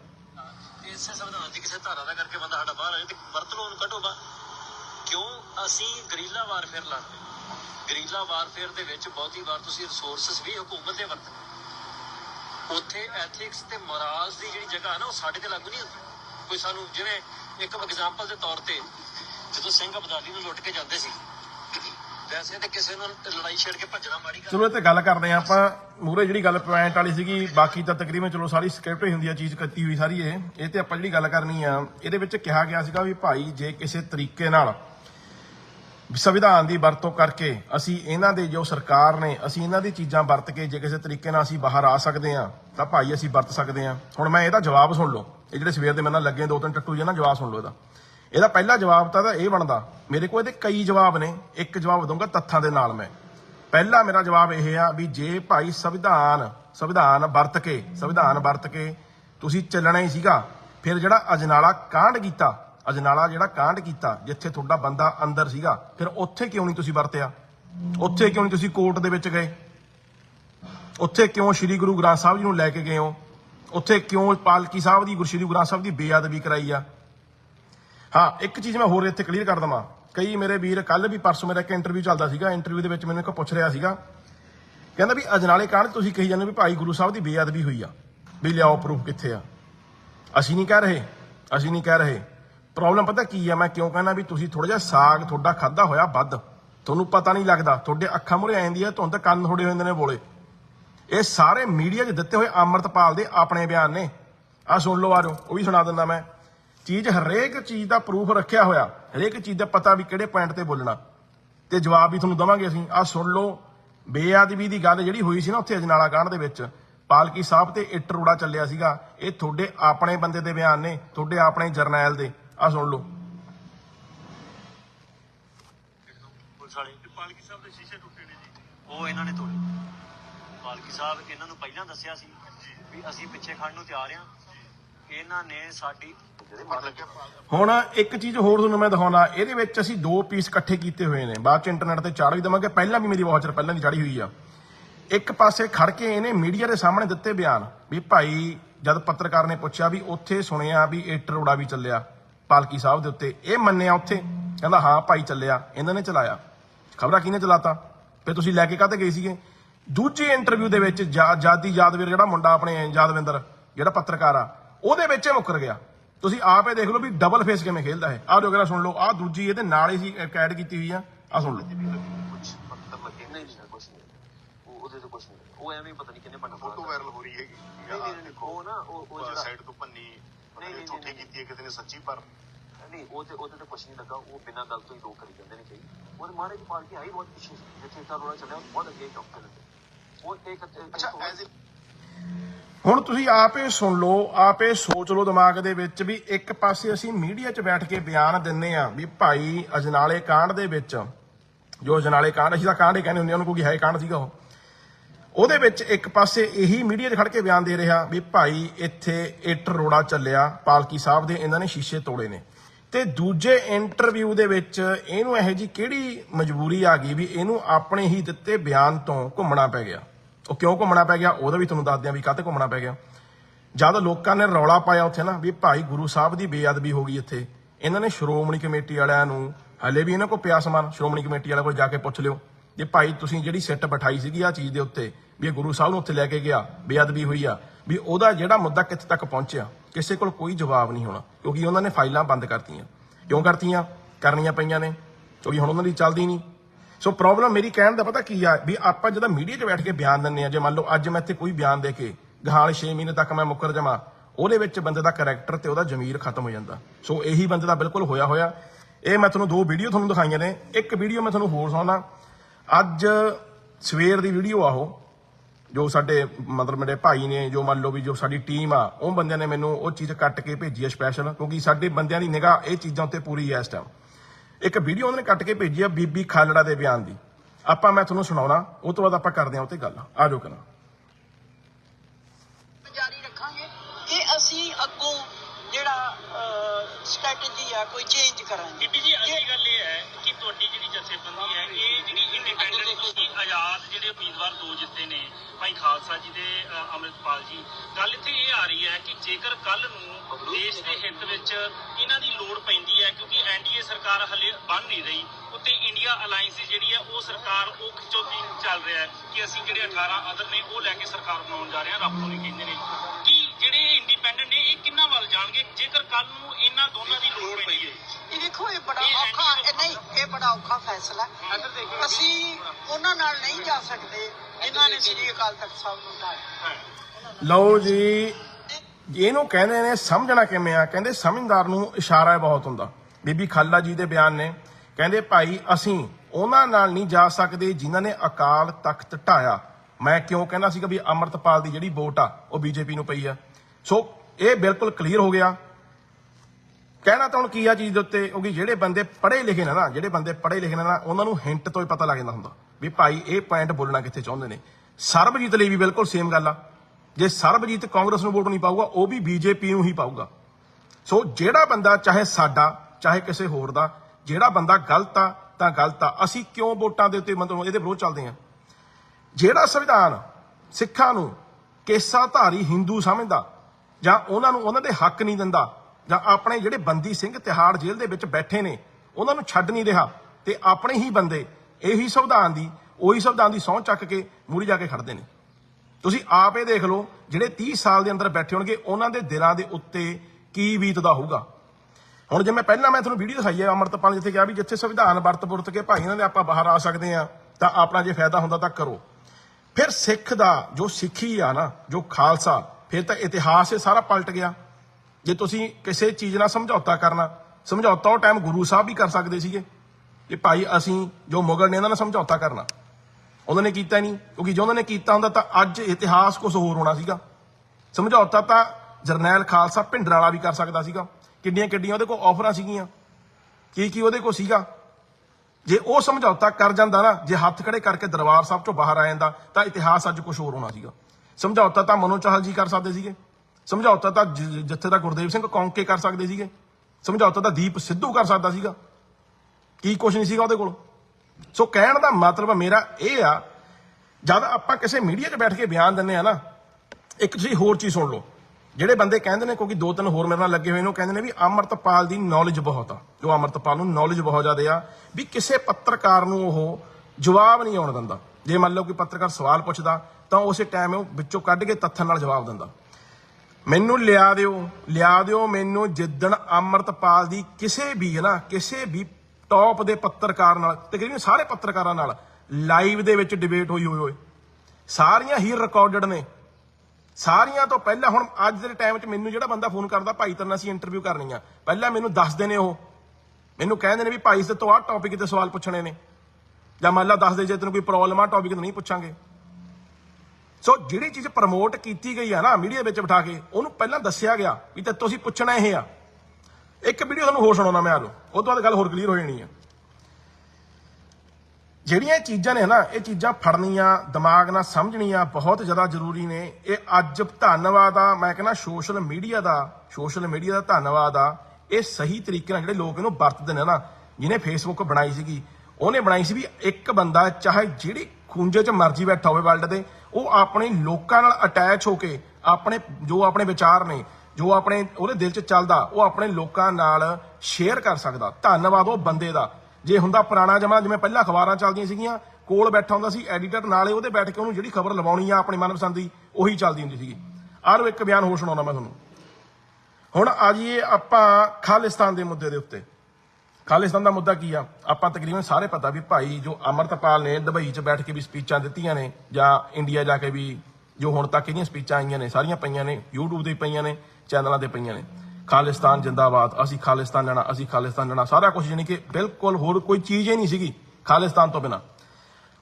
ਇਸੇ ਸੰਵਿਧਾਨ ਦੀ ਕਿਸੇ ਧਾਰਾ ਦਾ ਕਰਕੇ ਬੰਦਾ ਸਾਡਾ ਬਾਹਰ ਆਏ ਤੇ ਵਰਤ ਲਓ, ਉਹਨੂੰ ਕੱਢੋ ਬਾਹਰ। ਕਿਉਂ? ਅਸੀਂ ਗਰੀਲਾ ਵਾਰਫੇਅਰ ਲੜਦੇ ਗਰੀਲਾ ਵਾਰਫੇਅਰ ਦੇ ਵਿੱਚ ਬਹੁਤੀ ਵਾਰ ਤੁਸੀਂ ਰਿਸੋਰਸਸ ਵੀ ਹਕੂਮਤ ਦੇ ਵਰਤਦੇ ਉੱਥੇ ਐਥਿਕਸ ਤੇ ਮੋਰਲਸ ਦੀ ਜਿਹੜੀ ਜਗ੍ਹਾ ਨਾ, ਉਹ ਸਾਡੇ ਤੇ ਲਾਗੂ ਨਹੀਂ ਹੁੰਦੀ। ਕੋਈ ਸਾਨੂੰ, ਜਿਵੇਂ ਇੱਕ ਐਗਜ਼ਾਮਪਲ ਦੇ ਤੌਰ ਤੇ ਜਦੋਂ ਸਿੰਘ ਅਬਦਾਲੀ ਨੂੰ ਲੁੱਟ ਕੇ ਜਾਂਦੇ ਸੀ, ਵੈਸੇ ਤੇ ਕਿਸੇ ਨਾਲ ਲੜਾਈ ਛੇੜ ਕੇ ਭੱਜਣਾ ਮਾੜੀ ਗੱਲ ਚਲੋ ਇਹ ਤੇ ਗੱਲ ਕਰਦੇ ਆ ਆਪਾਂ। ਮੂਰੇ ਜਿਹੜੀ ਗੱਲ ਪੁਆਇੰਟ ਵਾਲੀ ਸੀਗੀ, ਬਾਕੀ ਤਾਂ ਤਕਰੀਬਨ ਚਲੋ ਸਾਰੀ ਸਕ੍ਰਿਪਟ ਹੀ ਹੁੰਦੀ ਆ, ਚੀਜ਼ ਕੱਤੀ ਹੋਈ ਸਾਰੀ ਇਹ। ਇਹ ਤੇ ਆਪਾਂ ਜਿਹੜੀ ਗੱਲ ਕਰਨੀ ਆ, ਇਹਦੇ ਵਿੱਚ ਕਿਹਾ ਗਿਆ ਸੀਗਾ ਵੀ ਭਾਈ ਜੇ ਕਿਸੇ ਤਰੀਕੇ ਨਾਲ ਸੰਵਿਧਾਨ ਦੀ ਵਰਤੋਂ ਕਰਕੇ ਅਸੀਂ ਇਹਨਾਂ ਦੇ ਜੋ ਸਰਕਾਰ ਨੇ, ਅਸੀਂ ਇਹਨਾਂ ਦੀ ਚੀਜ਼ਾਂ ਵਰਤ ਕੇ ਜੇ ਕਿਸੇ ਤਰੀਕੇ ਨਾਲ ਅਸੀਂ ਬਾਹਰ ਆ ਸਕਦੇ ਆ ਤਾਂ ਭਾਈ ਅਸੀਂ ਵਰਤ ਸਕਦੇ ਆ ਹੁਣ ਮੈਂ ਇਹਦਾ ਜਵਾਬ ਸੁਣ ਲਓ। ਇਹ ਜਿਹੜੇ ਸਵੇਰ ਦੇ ਮੇਰੇ ਨਾਲ ਲੱਗੇ ਦੋ ਤਿੰਨ ਟੱਟੂ ਜਿਹੇ ਨਾ, ਜਵਾਬ ਸੁਣ ਲਓ ਇਹਦਾ। ਇਹਦਾ ਪਹਿਲਾ ਜਵਾਬ ਤਾਂ ਇਹ ਬਣਦਾ, ਮੇਰੇ ਕੋਲ ਇਹਦੇ ਕਈ ਜਵਾਬ ਨੇ, ਇੱਕ ਜਵਾਬ ਦਊਂਗਾ ਤੱਥਾਂ ਦੇ ਨਾਲ ਮੈਂ। ਪਹਿਲਾ ਮੇਰਾ ਜਵਾਬ ਇਹ ਆ ਵੀ ਜੇ ਭਾਈ ਸੰਵਿਧਾਨ ਸੰਵਿਧਾਨ ਵਰਤ ਕੇ, ਸੰਵਿਧਾਨ ਵਰਤ ਕੇ ਤੁਸੀਂ ਚੱਲਣਾ ਹੀ ਸੀਗਾ, ਫਿਰ ਜਿਹੜਾ ਅਜਨਾਲਾ ਕਾਂਡ ਕੀਤਾ, ਅਜਨਾਲਾ ਜਿਹੜਾ ਕਾਂਡ ਕੀਤਾ, ਜਿੱਥੇ ਤੁਹਾਡਾ ਬੰਦਾ ਅੰਦਰ ਸੀਗਾ, ਫਿਰ ਉੱਥੇ ਕਿਉਂ ਨਹੀਂ ਤੁਸੀਂ ਵਰਤਿਆ? ਉੱਥੇ ਕਿਉਂ ਨਹੀਂ ਤੁਸੀਂ ਕੋਰਟ ਦੇ ਵਿੱਚ ਗਏ? ਉੱਥੇ ਕਿਉਂ ਸ੍ਰੀ ਗੁਰੂ ਗ੍ਰੰਥ ਸਾਹਿਬ ਜੀ ਨੂੰ ਲੈ ਕੇ ਗਏ ਹੋ? ਉੱਥੇ ਕਿਉਂ ਪਾਲਕੀ ਸਾਹਿਬ ਦੀ ਗੁਰੂ ਸ੍ਰੀ ਗੁਰੂ ਗ੍ਰੰਥ ਸਾਹਿਬ ਦੀ ਬੇਅਦਬੀ ਕਰਾਈ ਆ? ਹਾਂ, ਇੱਕ ਚੀਜ਼ ਮੈਂ ਹੋਰ ਇੱਥੇ ਕਲੀਅਰ ਕਰ ਦਵਾਂ। ਕਈ ਮੇਰੇ ਵੀਰ ਕੱਲ ਵੀ ਪਰਸੋਂ ਮੇਰਾ ਇੱਕ ਇੰਟਰਵਿਊ ਚੱਲਦਾ ਸੀਗਾ ਇੰਟਰਵਿਊ ਦੇ ਵਿੱਚ ਮੈਨੂੰ ਇੱਕ ਪੁੱਛ ਰਿਹਾ ਸੀਗਾ। ਕਹਿੰਦਾ ਵੀ ਅਜਨਾਲੇ ਕਾਂਡ ਤੁਸੀਂ ਕਹੀ ਜਾਂਦੇ ਹੋ ਵੀ ਭਾਈ ਗੁਰੂ ਸਾਹਿਬ ਦੀ ਬੇਅਦਬੀ ਹੋਈ ਆ, ਵੀ ਲਿਆਓ ਪ੍ਰੂਫ ਕਿੱਥੇ ਆ। ਅਸੀਂ ਨਹੀਂ ਕਹਿ ਰਹੇ, ਅਸੀਂ ਨਹੀਂ ਕਹਿ ਰਹੇ। ਪ੍ਰੋਬਲਮ ਪਤਾ ਕੀ ਆ, ਮੈਂ ਕਿਉਂ ਕਹਿੰਦਾ ਵੀ ਤੁਸੀਂ ਥੋੜਾ ਜਿਹਾ ਸਾਗ ਤੁਹਾਡਾ ਖਾਦਾ ਹੋਇਆ ਵੱਧ। ਤੁਹਾਨੂੰ ਪਤਾ ਨਹੀਂ ਲੱਗਦਾ, ਤੁਹਾਡੇ ਅੱਖਾਂ ਮੁਰੇ ਆਉਂਦੀ ਆ ਤਾਂ ਕੰਨ ਥੋੜੇ ਹੁੰਦੇ ਨੇ ਬੋਲੇ। ਇਹ ਸਾਰੇ ਮੀਡੀਆ 'ਚ ਦਿੱਤੇ ਹੋਏ ਅਮਰਤਪਾਲ ਦੇ ਆਪਣੇ ਬਿਆਨ ਨੇ। ਆ ਸੁਣ ਲਓ ਆ ਜਾਓ, ਉਹ ਵੀ ਸੁਣਾ ਦਿੰਦਾ ਮੈਂ। ਚੀਜ਼ ਹਰੇਕ ਚੀਜ਼ ਦਾ ਪ੍ਰੂਫ ਰੱਖਿਆ ਹੋਇਆ। ਹਰੇਕ ਚੀਜ਼ ਦਾ ਪਤਾ ਵੀ ਕਿਹੜੇ ਪੁਆਇੰਟ ਤੇ ਬੋਲਣਾ। ਤੇ ਜਵਾਬ ਵੀ ਤੁਹਾਨੂੰ ਦਵਾਂਗੇ ਅਸੀਂ। ਆ ਸੁਣ ਲਓ। ਬੇਅਦਬੀ ਦੀ ਗੱਲ ਜਿਹੜੀ ਹੋਈ ਸੀ ਨਾ ਉੱਥੇ ਅਜਨਾਲਾ ਕਾਂਡ ਦੇ ਵਿੱਚ ਪਾਲਕੀ ਸਾਹਿਬ ਤੇ ਇੱਟ ਰੋੜਾ ਚੱਲਿਆ ਸੀਗਾ। ਇਹ ਤੁਹਾਡੇ ਆਪਣੇ ਬੰਦੇ ਦੇ ਬਿਆਨ ਨੇ ਤੁਹਾਡੇ ਆਪਣੇ ਜਰਨੈਲ ਦੇ। ਆ ਸੁਣ ਲਓ। ਪਾਲਕੀ ਸਾਹਿਬ ਦੇ ਸ਼ੀਸ਼ੇ ਟੁੱਟੇ ਨੇ ਜੀ। ਉਹ ਇਹਨਾਂ ਨੇ ਤੋੜੇ। ਪਾਲਕੀ ਸਾਹਿਬ ਇਹਨਾਂ ਨੂੰ ਪਹਿਲਾਂ ਦੱਸਿਆ ਸੀ ਵੀ ਅਸੀਂ ਪਿੱਛੇ ਖੜਨ ਨੂੰ ਤਿਆਰ ਆ ਇਹਨਾਂ ਨੇ ਸਾਡੀ ਹੁਣ ਇੱਕ ਚੀਜ਼ ਹੋਰ ਤੁਹਾਨੂੰ ਮੈਂ ਦਿਖਾਉਣਾ, ਇਹਦੇ ਵਿੱਚ ਅਸੀਂ ਦੋ ਪੀਸ ਇਕੱਠੇ ਕੀਤੇ ਹੋਏ ਨੇ। ਬਾਅਦ ਚ ਇੰਟਰਨੈਟ ਤੇ ਚਾੜ ਵੀ ਦਵਾਂਗੇ, ਪਹਿਲਾਂ ਵੀ ਮੇਰੀ ਵਾਚਰ ਪਹਿਲਾਂ ਦੀ ਚੜੀ ਹੋਈ ਆ। ਇੱਕ ਪਾਸੇ ਖੜ ਕੇ ਇਹਨੇ ਮੀਡੀਆ ਦੇ ਸਾਹਮਣੇ ਦਿੱਤੇ ਬਿਆਨ ਵੀ ਭਾਈ ਜਦ ਪੱਤਰਕਾਰ ਨੇ ਪੁੱਛਿਆ ਵੀ ਉੱਥੇ ਸੁਣਿਆ ਵੀ ਏਟਰ ਰੋੜਾ ਵੀ ਚੱਲਿਆ ਪਾਲਕੀ ਸਾਹਿਬ ਦੇ ਉੱਤੇ, ਇਹ ਮੰਨਿਆ ਉੱਥੇ। ਕਹਿੰਦਾ, ਹਾਂ ਭਾਈ ਚੱਲਿਆ, ਇਹਨਾਂ ਨੇ ਚਲਾਇਆ। ਖਬਰਾਂ ਕਿਹਨੇ ਚਲਾਤਾ? ਫਿਰ ਤੁਸੀਂ ਲੈ ਕੇ ਕਾਹਤੇ ਗਏ ਸੀਗੇ? ਦੂਜੇ ਇੰਟਰਵਿਊ ਦੇ ਵਿੱਚ ਜਾਦੀ ਯਾਦਵੀਰ, ਜਿਹੜਾ ਮੁੰਡਾ ਆਪਣੇ ਯਾਦਵਿੰਦਰ, ਜਿਹੜਾ ਪੱਤਰਕਾਰ ਆ, ਉਹਦੇ ਵਿੱਚ ਇਹ ਮੁੱਕਰ ਗਿਆ। ਤੁਸੀਂ ਆਪ ਇਹ ਦੇਖ ਲਓ ਵੀ ਡਬਲ ਫੇਸ ਕਿਵੇਂ ਖੇਲਦਾ ਹੈ ਆਹ ਜੋਗਰਾ ਸੁਣ ਲਓ ਆਹ ਦੂਜੀ ਇਹਦੇ ਨਾਲ ਹੀ ਸੀ ਐਡ ਕੀਤੀ ਹੋਈ ਆ। ਆਹ ਸੁਣ ਲਓ। ਕੁਝ ਮਤਲਬ ਲੱਗੇ। ਨਹੀਂ ਨਹੀਂ ਕੁਝ ਉਹ ਉਹਦੇ ਤੋਂ ਕੁਝ ਉਹ ਐਵੇਂ ਹੀ ਪਤਾ ਨਹੀਂ ਕਿੰਨੇ ਬੰਦਾ ਫੋਟੋ ਵਾਇਰਲ ਹੋ ਰਹੀ ਹੈਗੀ। ਨਹੀਂ ਨਹੀਂ ਉਹ ਨਾ ਉਹ ਉਹ ਜਿਹੜਾ ਸਾਈਡ ਤੋਂ ਪੰਨੀ ਨਹੀਂ, ਝੂਠੀ ਕੀਤੀ ਹੈ ਕਿਸੇ ਨੇ ਸੱਚੀ ਪਰ ਨਹੀਂ ਉਹਦੇ ਉਹਦੇ ਤੇ ਕੁਝ ਨਹੀਂ ਲੱਗਾ। ਉਹ ਬਿਨਾਂ ਗੱਲ ਤੋਂ ਹੀ ਲੋਕ ਕਰੀ ਜਾਂਦੇ ਨੇ ਕਈ। ਉਹਦੇ ਮਾਰੇ ਦੀ ਪਾਰਟੀ ਆਈ ਬਹੁਤ ਪਿੱਛੇ ਜਿੱਥੇ ਤਾਂ ਰੋਣਾ ਚੱਲਿਆ ਬਹੁਤ ਅੱਗੇ ਟੌਪ ਕਰ ਲੈਂਦੇ ਉਹ ਇੱਕ ਅੱਛਾ ਐਜ਼ ਹੁਣ ਤੁਸੀਂ ਆਪੇ ਸੁਣ ਲਓ, ਆਪੇ ਸੋਚ ਲਓ ਦਿਮਾਗ ਦੇ ਵਿੱਚ ਵੀ ਇੱਕ ਪਾਸੇ ਅਸੀਂ ਮੀਡੀਆ 'ਚ ਬੈਠ ਕੇ ਬਿਆਨ ਦਿੰਨੇ ਆ ਵੀ ਭਾਈ ਅਜਨਾਲੇ ਕਾਂਡ ਦੇ ਵਿੱਚ, ਜੋ ਅਜਨਾਲੇ ਕਾਂਡ, ਅਸੀਂ ਤਾਂ ਕਾਂਡ ਹੀ ਕਹਿੰਦੇ ਹੁੰਦੇ ਉਹਨੂੰ ਕੋਈ ਹੈ ਕਾਂਡ ਸੀਗਾ ਉਹ। ਉਹਦੇ ਵਿੱਚ ਇੱਕ ਪਾਸੇ ਇਹੀ ਮੀਡੀਆ 'ਚ ਖੜ ਕੇ ਬਿਆਨ ਦੇ ਰਿਹਾ ਵੀ ਭਾਈ ਇੱਥੇ ਇੱਟ ਰੋੜਾ ਚੱਲਿਆ, ਪਾਲਕੀ ਸਾਹਿਬ ਦੇ ਇਹਨਾਂ ਨੇ ਸ਼ੀਸ਼ੇ ਤੋੜੇ ਨੇ। ਤੇ ਦੂਜੇ ਇੰਟਰਵਿਊ ਦੇ ਵਿੱਚ ਇਹਨੂੰ ਇਹੋ ਜੀ ਕਿਹੜੀ ਮਜਬੂਰੀ ਆ ਗਈ ਵੀ ਇਹਨੂੰ ਆਪਣੇ ਹੀ ਦਿੱਤੇ ਬਿਆਨ ਤੋਂ ਘੁੰਮਣਾ ਪੈ ਗਿਆ। ਉਹ ਕਿਉਂ ਘੁੰਮਣਾ ਪੈ ਗਿਆ? ਉਹਦਾ ਵੀ ਤੁਹਾਨੂੰ ਦੱਸ ਦਿਆਂ ਵੀ ਕਾਹਤੇ ਘੁੰਮਣਾ ਪੈ ਗਿਆ। ਜਦ ਲੋਕਾਂ ਨੇ ਰੌਲਾ ਪਾਇਆ ਉੱਥੇ ਨਾ ਵੀ ਭਾਈ ਗੁਰੂ ਸਾਹਿਬ ਦੀ ਬੇਅਦਬੀ ਹੋ ਗਈ ਇੱਥੇ, ਇਹਨਾਂ ਨੇ ਸ਼੍ਰੋਮਣੀ ਕਮੇਟੀ ਵਾਲਿਆਂ ਨੂੰ ਹਲੇ ਵੀ ਇਹਨਾਂ ਕੋਲ ਪਿਆ ਸਮਾਨ, ਸ਼੍ਰੋਮਣੀ ਕਮੇਟੀ ਵਾਲਿਆਂ ਕੋਲ ਜਾ ਕੇ ਪੁੱਛ ਲਿਓ ਜੇ ਭਾਈ ਤੁਸੀਂ ਜਿਹੜੀ ਸਿੱਟ ਬਿਠਾਈ ਸੀਗੀ ਆ ਚੀਜ਼ ਦੇ ਉੱਤੇ ਵੀ ਇਹ ਗੁਰੂ ਸਾਹਿਬ ਨੂੰ ਉੱਥੇ ਲੈ ਕੇ ਗਿਆ, ਬੇਅਦਬੀ ਹੋਈ ਆ, ਵੀ ਉਹਦਾ ਜਿਹੜਾ ਮੁੱਦਾ ਕਿੱਥੇ ਤੱਕ ਪਹੁੰਚਿਆ, ਕਿਸੇ ਕੋਲ ਕੋਈ ਜਵਾਬ ਨਹੀਂ ਹੋਣਾ, ਕਿਉਂਕਿ ਉਹਨਾਂ ਨੇ ਫਾਈਲਾਂ ਬੰਦ ਕਰਤੀਆਂ। ਕਿਉਂ ਕਰਤੀਆਂ? ਕਰਨੀਆਂ ਪਈਆਂ ਨੇ, ਕਿਉਂਕਿ ਹੁਣ ਉਹਨਾਂ ਦੀ ਚੱਲਦੀ ਨਹੀਂ। ਸੋ ਪ੍ਰੋਬਲਮ ਮੇਰੀ ਕਹਿਣ ਦਾ ਪਤਾ ਕੀ ਆ? ਵੀ ਆਪਾਂ ਜਦੋਂ ਮੀਡੀਆ 'ਚ ਬੈਠ ਕੇ ਬਿਆਨ ਦਿੰਨੇ ਆ ਜੇ ਮੰਨ ਲਓ ਅੱਜ ਮੈਂ ਇੱਥੇ ਕੋਈ ਬਿਆਨ ਦੇ ਕੇ ਗਹਾਲ 6 ਮਹੀਨੇ ਤੱਕ ਮੈਂ ਮੁੱਕਰ ਜਾਵਾਂ, ਉਹਦੇ ਵਿੱਚ ਬੰਦੇ ਦਾ ਕੈਰੈਕਟਰ ਤੇ ਉਹਦਾ ਜ਼ਮੀਰ ਖਤਮ ਹੋ ਜਾਂਦਾ। ਸੋ ਇਹੀ ਬੰਦੇ ਦਾ ਬਿਲਕੁਲ ਹੋਇਆ ਹੋਇਆ। ਇਹ ਮੈਂ ਤੁਹਾਨੂੰ ਦੋ ਵੀਡੀਓ ਤੁਹਾਨੂੰ ਦਿਖਾਈਆਂ ਨੇ। ਇੱਕ ਵੀਡੀਓ ਮੈਂ ਤੁਹਾਨੂੰ ਹੋਰ ਸੁਣਾਉਣਾ ਅੱਜ ਸਵੇਰ ਦੀ ਵੀਡੀਓ ਆ ਉਹ, ਜੋ ਸਾਡੇ ਮਤਲਬ ਮੇਰੇ ਭਾਈ ਨੇ, ਜੋ ਮੰਨ ਲਓ ਵੀ ਜੋ ਸਾਡੀ ਟੀਮ ਆ, ਉਹ ਬੰਦਿਆਂ ਨੇ ਮੈਨੂੰ ਉਹ ਚੀਜ਼ ਕੱਟ ਕੇ ਭੇਜੀ ਹੈ ਸਪੈਸ਼ਲ ਕਿਉਂਕਿ ਸਾਡੇ ਬੰਦਿਆਂ ਦੀ ਨਿਗਾਹ ਇਹ ਚੀਜ਼ਾਂ ਉੱਤੇ ਪੂਰੀ ਹੈ ਇਸ ਟਾਈਮ ਇੱਕ ਵੀਡੀਓ ਉਹਨਾਂ ਨੇ ਕੱਟ ਕੇ ਭੇਜੀ ਆ ਬੀਬੀ ਖਾਲੜਾ ਦੇ ਬਿਆਨ ਦੀ। ਆਪਾਂ ਮੈਂ ਤੁਹਾਨੂੰ ਸੁਣਾਉਣਾ ਉਹ ਤੋਂ ਬਾਅਦ ਆਪਾਂ ਕਰਦੇ ਹਾਂ ਉਹ ਤੇ ਗੱਲ। ਆ ਜਾਓ ਕਰਾਂ। ਜਾਰੀ ਰੱਖਾਂਗੇ ਕਿ ਅਸੀਂ ਅੱਗੋਂ ਜਿਹੜਾ ਸਟ੍ਰੈਟਜੀ ਆ ਕੋਈ ਚੇਂਜ ਕਰਾਂਗੇ। ਬੀਬੀ ਜੀ ਅਸਲੀ ਗੱਲ ਇਹ ਹੈ ਕਿ ਤੁਹਾਡੀ ਜਿਹੜੀ ਜਥੇਬੰਦੀ ਹੈ ਇਹ ਜਿਹੜੀ ਇੰਡੀਪੈਂਡੈਂਟ ਤੁਸੀਂ ਆਜ਼ਾਦ ਜਿਹੜੇ ਉਮੀਦਵਾਰ ਦੋ ਜਿੱਤੇ ਨੇ ਭਾਈ ਖਾਲਸਾ ਜੀ ਤੇ ਅ, ਜੀ। ਗੱਲ ਇੱਥੇ ਇਹ ਆ ਰਹੀ ਹੈ ਕਿ ਜੇਕਰ ਕੱਲ ਨੂੰ ਦੇਸ਼ ਦੇ ਹਿੱਤ ਵਿੱਚ ਇਹਨਾਂ ਦੀ ਲੋੜ ਪੈਂਦੀ ਹੈ ਕਿਉਂਕਿ ਐਨਡੀਏ ਸਰਕਾਰ ਹਲੇ ਬਣ ਨਹੀਂ ਰਹੀ ਉੱਤੇ ਇੰਡੀਆ ਅਲਾਈਅੰਸ ਜਿਹੜੀ ਹੈ ਉਹ ਸਰਕਾਰ ਉਹ ਖਿਚੋਤੀ ਚੱਲ ਰਿਹਾ ਹੈ ਕਿ ਅਸੀਂ ਜਿਹੜੇ 18 ਅਦਰ ਨੇ ਉਹ ਲੈ ਕੇ ਸਰਕਾਰ ਬਣਾਉਣ ਜਾ ਰਹੇ ਹਾਂ ਰੱਬ ਨੂੰ ਨਹੀਂ ਕਹਿੰਦੇ ਨੇ। ਕਿ ਜਿਹੜੇ ਇੰਡੀਪੈਂਡੈਂਟ ਨੇ ਇਹ ਕਿੰਨਾ ਵੱਲ ਜਾਣਗੇ? ਜੇਕਰ ਕੱਲ ਨੂੰ ਇਹਨਾਂ ਦੋਨਾਂ ਦੀ ਲੋੜ ਪੈਂਦੀ ਹੈ। ਇਹ ਦੇਖੋ ਇਹ ਬੜਾ ਔਖਾ ਨਹੀਂ ਇਹ ਬੜਾ ਔਖਾ ਫੈਸਲਾ। ਅਸੀਂ ਉਹਨਾਂ ਨਾਲ ਨਹੀਂ ਜਾ ਸਕਦੇ ਜਿਨ੍ਹਾਂ ਨੇ ਸ੍ਰੀ ਅਕਾਲ ਤਖਤ ਸਾਹਿਬ ਨੂੰ ਉਠਾਇਆ ਲਓ ਜੀ ਇਹਨੂੰ ਕਹਿੰਦੇ ਨੇ ਸਮਝਣਾ ਕਿਵੇਂ ਆ? ਕਹਿੰਦੇ ਸਮਝਦਾਰ ਨੂੰ ਇਸ਼ਾਰਾ ਬਹੁਤ ਹੁੰਦਾ। ਬੀਬੀ ਖਾਲਾ ਜੀ ਦੇ ਬਿਆਨ ਨੇ। ਕਹਿੰਦੇ ਭਾਈ ਅਸੀਂ ਉਹਨਾਂ ਨਾਲ ਨਹੀਂ ਜਾ ਸਕਦੇ ਜਿਨ੍ਹਾਂ ਨੇ ਅਕਾਲ ਤਖਤ ਢਾਇਆ। ਮੈਂ ਕਿਉਂ ਕਹਿੰਦਾ ਸੀਗਾ ਵੀ ਅਮਰਤਪਾਲ ਦੀ ਜਿਹੜੀ ਵੋਟ ਆ ਉਹ ਬੀਜੇਪੀ ਨੂੰ ਪਈ ਆ। ਸੋ ਇਹ ਬਿਲਕੁਲ ਕਲੀਅਰ ਹੋ ਗਿਆ। ਕਹਿਣਾ ਤਾਂ ਹੁਣ ਕੀ ਆ ਚੀਜ਼ ਦੇ ਉੱਤੇ, ਕਿਉਂਕਿ ਜਿਹੜੇ ਬੰਦੇ ਪੜ੍ਹੇ ਲਿਖੇ ਨੇ ਨਾ, ਜਿਹੜੇ ਬੰਦੇ ਪੜ੍ਹੇ ਲਿਖੇ ਨੇ ਨਾ, ਉਹਨਾਂ ਨੂੰ ਹਿੰਟ ਤੋਂ ਹੀ ਪਤਾ ਲੱਗ ਜਾਂਦਾ ਹੁੰਦਾ ਵੀ ਭਾਈ ਇਹ ਪੁਆਇੰਟ ਬੋਲਣਾ ਕਿੱਥੇ ਚਾਹੁੰਦੇ ਨੇ। ਸਰਬਜੀਤ ਲਈ ਵੀ ਬਿਲਕੁਲ ਸੇਮ ਗੱਲ ਆ। ਜੇ ਸਰਬਜੀਤ ਕਾਂਗਰਸ ਨੂੰ ਵੋਟ ਨਹੀਂ ਪਾਊਗਾ, ਉਹ ਵੀ ਬੀਜੇਪੀ ਨੂੰ ਹੀ ਪਾਊਗਾ। ਸੋ ਜਿਹੜਾ ਬੰਦਾ ਚਾਹੇ ਸਾਡਾ, ਚਾਹੇ ਕਿਸੇ ਹੋਰ ਦਾ, ਜਿਹੜਾ ਬੰਦਾ ਗਲਤ ਆ, ਤਾਂ ਗਲਤ ਆ। ਅਸੀਂ ਕਿਉਂ ਵੋਟਾਂ ਦੇ ਉੱਤੇ ਮਤਲਬ ਇਹਦੇ ਵਿਰੋਧ ਚੱਲਦੇ ਆ? ਜਿਹੜਾ ਸੰਵਿਧਾਨ ਸਿੱਖਾਂ ਨੂੰ ਕੇਸਾਧਾਰੀ ਹਿੰਦੂ ਸਮਝਦਾ ਜਾਂ ਉਹਨਾਂ ਨੂੰ ਉਹਨਾਂ ਦੇ ਹੱਕ ਨਹੀਂ ਦਿੰਦਾ, ਜਾਂ ਆਪਣੇ ਜਿਹੜੇ ਬੰਦੀ ਸਿੰਘ ਤਿਹਾੜ ਜੇਲ੍ਹ ਦੇ ਵਿੱਚ ਬੈਠੇ ਨੇ, ਉਹਨਾਂ ਨੂੰ ਛੱਡ ਨਹੀਂ ਰਿਹਾ, ਤੇ ਆਪਣੇ ਹੀ ਬੰਦੇ ਇਹੀ ਸੰਵਿਧਾਨ ਦੀ, ਉਹੀ ਸੰਵਿਧਾਨ ਦੀ ਸਹੁੰ ਚੱਕ ਕੇ ਮੂਰੀ ਜਾ ਕੇ ਖੜਦੇ ਨੇ। ਤੁਸੀਂ ਆਪ ਇਹ ਦੇਖ ਲਓ, ਜਿਹੜੇ 30 ਸਾਲ ਦੇ ਅੰਦਰ ਬੈਠੇ ਹੋਣਗੇ, ਉਹਨਾਂ ਦੇ ਦਿਲਾਂ ਦੇ ਉੱਤੇ ਕੀ ਬੀਤਦਾ ਹੋਊਗਾ? ਹੁਣ ਜੇ ਮੈਂ ਪਹਿਲਾਂ ਮੈਂ ਤੁਹਾਨੂੰ ਵੀਡੀਓ ਦਿਖਾਈ ਹੈ ਅਮਰਤਪਾਲ ਜਿੱਥੇ ਕਿਹਾ ਵੀ ਜਿੱਥੇ ਸੰਵਿਧਾਨ ਵਰਤ ਪੁਰਤ ਕੇ ਭਾਈ ਇਹਨਾਂ ਦੇ ਆਪਾਂ ਬਾਹਰ ਆ ਸਕਦੇ ਆ ਤਾਂ ਆਪਣਾ ਜੇ ਫਾਇਦਾ ਹੁੰਦਾ ਤਾਂ ਕਰੋ। ਫਿਰ ਸਿੱਖ ਦਾ ਜੋ ਸਿੱਖੀ ਆ ਨਾ, ਜੋ ਖਾਲਸਾ ਫਿਰ ਤਾਂ ਇਤਿਹਾਸ ਇਹ ਸਾਰਾ ਪਲਟ ਗਿਆ। ਜੇ ਤੁਸੀਂ ਕਿਸੇ ਚੀਜ਼ ਨਾਲ ਸਮਝੌਤਾ ਕਰਨਾ, ਸਮਝੌਤਾ ਉਹ ਟਾਈਮ ਗੁਰੂ ਸਾਹਿਬ ਵੀ ਕਰ ਸਕਦੇ ਸੀਗੇ। ਕਿ ਭਾਈ ਅਸੀਂ ਜੋ ਮੁਗਲ ਨੇ ਇਹਨਾਂ ਨਾਲ ਸਮਝੌਤਾ ਕਰਨਾ, ਉਹਨਾਂ ਨੇ ਕੀਤਾ ਨਹੀਂ। ਕਿਉਂਕਿ ਜੇ ਉਹਨਾਂ ਨੇ ਕੀਤਾ ਹੁੰਦਾ ਤਾਂ ਅੱਜ ਇਤਿਹਾਸ ਕੁਝ ਹੋਰ ਹੋਣਾ ਸੀਗਾ। ਸਮਝੌਤਾ ਤਾਂ ਜਰਨੈਲ ਖਾਲਸਾ ਭਿੰਡਰ ਵਾਲਾ ਵੀ ਕਰ ਸਕਦਾ ਸੀਗਾ। ਕਿੰਨੀਆਂ ਕਿੱਡੀਆਂ ਉਹਦੇ ਕੋਲ ਆਫਰਾਂ ਸੀਗੀਆਂ। ਕੀ ਕੀ ਉਹਦੇ ਕੋਲ ਸੀਗਾ? ਜੇ ਉਹ ਸਮਝੌਤਾ ਕਰ ਜਾਂਦਾ ਨਾ, ਜੇ ਹੱਥ ਖੜੇ ਕਰਕੇ ਦਰਬਾਰ ਸਾਹਿਬ ਚੋਂ ਬਾਹਰ ਆ ਜਾਂਦਾ, ਤਾਂ ਇਤਿਹਾਸ ਅੱਜ ਕੁਝ ਹੋਰ ਹੋਣਾ ਸੀਗਾ। ਸਮਝੌਤਾ ਤਾਂ ਮਨੋ ਚਾਹਲ ਜੀ ਕਰ ਸਕਦੇ ਸੀਗੇ। ਸਮਝੌਤਾ ਤਾਂ ਜ- ਜੱਥੇ ਦਾ ਗੁਰਦੇਵ ਸਿੰਘ ਕੌਂਕੇ ਕਰ ਸਕਦੇ ਸੀਗੇ। ਸਮਝੌਤਾ ਤਾਂ ਦੀਪ ਸਿੱਧੂ ਕਰ ਸਕਦਾ ਸੀਗਾ। ਕੀ ਕੁਛ ਨਹੀਂ ਸੀਗਾ ਉਹਦੇ ਕੋਲ। ਸੋ ਕਹਿਣ ਦਾ ਮਤਲਬ ਮੇਰਾ ਇਹ ਆ, ਜਦ ਆਪਾਂ ਕਿਸੇ ਮੀਡੀਆ 'ਚ ਬੈਠ ਕੇ ਬਿਆਨ ਦਿੰਨੇ ਆ ਨਾ, ਇੱਕ ਤੁਸੀਂ ਹੋਰ ਚੀਜ਼ ਸੁਣ ਲਓ। ਜਿਹੜੇ ਬੰਦੇ ਕਹਿੰਦੇ ਨੇ ਕਿਉਂਕਿ ਦੋ ਤਿੰਨ ਹੋਰ ਮੇਰੇ ਨਾਲ ਲੱਗੇ ਹੋਏ ਨੇ, ਉਹ ਕਹਿੰਦੇ ਨੇ ਵੀ ਅਮਰਤਪਾਲ ਦੀ ਨੌਲੇਜ ਬਹੁਤ ਆ। ਜੋ ਅਮਰਤਪਾਲ ਨੂੰ ਨੌਲੇਜ ਬਹੁਤ ਜ਼ਿਆਦਾ ਆ, ਵੀ ਕਿਸੇ ਪੱਤਰਕਾਰ ਨੂੰ ਉਹ ਜਵਾਬ ਨਹੀਂ ਆਉਣ ਦਿੰਦਾ। ਜੇ ਮੰਨ ਲਓ ਕਿ ਪੱਤਰਕਾਰ ਸਵਾਲ ਪੁੱਛਦਾ, ਤਾਂ ਉਸੇ ਟਾਈਮ ਉਹ ਵਿੱਚੋਂ ਕੱਢ ਕੇ ਤੱਥਾਂ ਨਾਲ ਜਵਾਬ ਦਿੰਦਾ। ਮੈਨੂੰ ਲਿਆ ਦਿਓ ਲਿਆ ਦਿਓ ਮੈਨੂੰ ਜਿੱਦਣ ਅਮਰਤਪਾਲ ਦੀ ਕਿਸੇ ਵੀ ਹੈ ਨਾ, ਕਿਸੇ ਵੀ ਟੌਪ ਦੇ ਪੱਤਰਕਾਰ ਨਾਲ, ਤਕਰੀਬਨ ਸਾਰੇ ਪੱਤਰਕਾਰਾਂ ਨਾਲ ਲਾਈਵ ਦੇ ਵਿੱਚ ਡਿਬੇਟ ਹੋਈ ਹੋਈ ਹੋਏ। ਸਾਰੀਆਂ ਹੀ ਰਿਕਾਰਡਡ ਨੇ। ਸਾਰੀਆਂ ਤੋਂ ਪਹਿਲਾਂ ਹੁਣ ਅੱਜ ਦੇ ਟਾਈਮ 'ਚ ਮੈਨੂੰ ਜਿਹੜਾ ਬੰਦਾ ਫੋਨ ਕਰਦਾ, ਭਾਈ ਤੇਰੇ ਅਸੀਂ ਇੰਟਰਵਿਊ ਕਰਨੀ ਆ। ਪਹਿਲਾਂ ਮੈਨੂੰ ਦੱਸਦੇ ਨੇ ਉਹ। ਮੈਨੂੰ ਕਹਿੰਦੇ ਨੇ ਵੀ ਭਾਈ ਇਸ ਤੋਂ ਆਹ ਟੌਪਿਕ ਤੇ ਸਵਾਲ ਪੁੱਛਣੇ ਨੇ। ਜਾਂ ਮੰਨ ਲਾ ਦੱਸਦੇ ਜੇ ਤੈਨੂੰ ਕੋਈ ਪ੍ਰੋਬਲਮ ਆ ਟੌਪਿਕ ਨਹੀਂ ਪੁੱਛਾਂਗੇ। ਸੋ ਜਿਹੜੀ ਚੀਜ਼ ਪ੍ਰਮੋਟ ਕੀਤੀ ਗਈ ਆ ਨਾ ਮੀਡੀਆ ਵਿੱਚ ਬਿਠਾ ਕੇ, ਉਹਨੂੰ ਪਹਿਲਾਂ ਦੱਸਿਆ ਗਿਆ ਵੀ ਤੇ ਤੁਸੀਂ ਪੁੱਛਣਾ ਇਹ ਆ। ਇੱਕ ਵੀਡੀਓ ਤੁਹਾਨੂੰ ਹੋਰ ਸੁਣਾਉਣਾ ਮੈਂ ਆ ਲਓ ਉਹ ਤੋਂ ਬਾਅਦ ਗੱਲ ਹੋਰ ਕਲੀਅਰ ਹੋ ਜਾਣੀ ਆ। ਜਿਹੜੀਆਂ ਇਹ ਚੀਜ਼ਾਂ ਨੇ ਨਾ, ਇਹ ਚੀਜ਼ਾਂ ਫੜਨੀਆਂ, ਦਿਮਾਗ ਨਾਲ ਸਮਝਣੀਆਂ ਬਹੁਤ ਜ਼ਿਆਦਾ ਜ਼ਰੂਰੀ ਨੇ। ਇਹ ਅੱਜ ਧੰਨਵਾਦ ਆ, ਮੈਂ ਕਹਿੰਦਾ ਸੋਸ਼ਲ ਮੀਡੀਆ ਦਾ ਸੋਸ਼ਲ ਮੀਡੀਆ ਦਾ ਧੰਨਵਾਦ ਆ। ਇਹ ਸਹੀ ਤਰੀਕੇ ਨਾਲ ਜਿਹੜੇ ਲੋਕ ਇਹਨੂੰ ਵਰਤਦੇ ਨੇ ਨਾ, ਜਿਹਨੇ ਫੇਸਬੁੱਕ ਬਣਾਈ ਸੀਗੀ ਉਹਨੇ ਬਣਾਈ ਸੀ ਵੀ ਇੱਕ ਬੰਦਾ ਚਾਹੇ ਜਿਹੜੀ ਖੂੰਜੇ 'ਚ ਮਰਜ਼ੀ ਬੈਠਾ ਹੋਵੇ ਵਰਲਡ ਦੇ, ਉਹ ਆਪਣੇ ਲੋਕਾਂ ਨਾਲ ਅਟੈਚ ਹੋ ਕੇ ਆਪਣੇ, ਜੋ ਆਪਣੇ ਵਿਚਾਰ ਨੇ, ਜੋ ਆਪਣੇ ਉਹਦੇ ਦਿਲ 'ਚ ਚੱਲਦਾ, ਉਹ ਆਪਣੇ ਲੋਕਾਂ ਨਾਲ ਸ਼ੇਅਰ ਕਰ ਸਕਦਾ। ਧੰਨਵਾਦ ਉਹ ਬੰਦੇ ਦਾ। ਜੇ ਹੁੰਦਾ ਪੁਰਾਣਾ ਜਮਾਨਾ ਜਿਵੇਂ ਪਹਿਲਾਂ ਅਖਬਾਰਾਂ ਚੱਲਦੀਆਂ ਸੀਗੀਆਂ, ਕੋਲ ਬੈਠਾ ਹੁੰਦਾ ਸੀ ਐਡੀਟਰ ਨਾਲੇ ਉਹਦੇ ਬੈਠ ਕੇ ਉਹਨੂੰ ਜਿਹੜੀ ਖਬਰ ਲਵਾਉਣੀ ਆ ਆਪਣੀ ਮਨਪਸੰਦ ਦੀ, ਉਹੀ ਚੱਲਦੀ ਹੁੰਦੀ ਸੀਗੀ। ਆਹ ਲਓ ਇੱਕ ਬਿਆਨ ਹੋਰ ਸੁਣਾਉਣਾ ਮੈਂ ਤੁਹਾਨੂੰ। ਹੁਣ ਆ ਜਾਈਏ ਆਪਾਂ ਖਾਲਿਸਤਾਨ ਦੇ ਮੁੱਦੇ ਦੇ ਉੱਤੇ। ਖਾਲਿਸਤਾਨ ਦਾ ਮੁੱਦਾ ਕੀ ਆ? ਆਪਾਂ ਤਕਰੀਬਨ ਸਾਰੇ ਪਤਾ ਵੀ ਭਾਈ ਜੋ ਅਮਰਤਪਾਲ ਨੇ ਦੁਬਈ 'ਚ ਬੈਠ ਕੇ ਵੀ ਸਪੀਚਾਂ ਦਿੱਤੀਆਂ ਨੇ ਜਾਂ ਇੰਡੀਆ ਜਾ ਕੇ ਵੀ ਜੋ ਹੁਣ ਤੱਕ ਇਹਦੀਆਂ ਸਪੀਚਾਂ ਆਈਆਂ ਨੇ, ਸਾਰੀਆਂ ਪਈਆਂ ਨੇ, YouTube ਤੇ ਪਈਆਂ ਨੇ, ਚੈਨਲਾਂ ਤੇ ਪਈਆਂ ਨੇ। ਖਾਲਿਸਤਾਨ ਜਿੰਦਾਬਾਦ, ਅਸੀਂ ਖਾਲਿਸਤਾਨ ਲੈਣਾ, ਅਸੀਂ ਖਾਲਿਸਤਾਨ ਲੈਣਾ, ਸਾਰਾ ਕੁਝ ਜਾਨੀ ਕਿ ਬਿਲਕੁਲ ਹੋਰ ਕੋਈ ਚੀਜ਼ ਹੀ ਨਹੀਂ ਸੀਗੀ ਖਾਲਿਸਤਾਨ ਤੋਂ ਬਿਨਾ।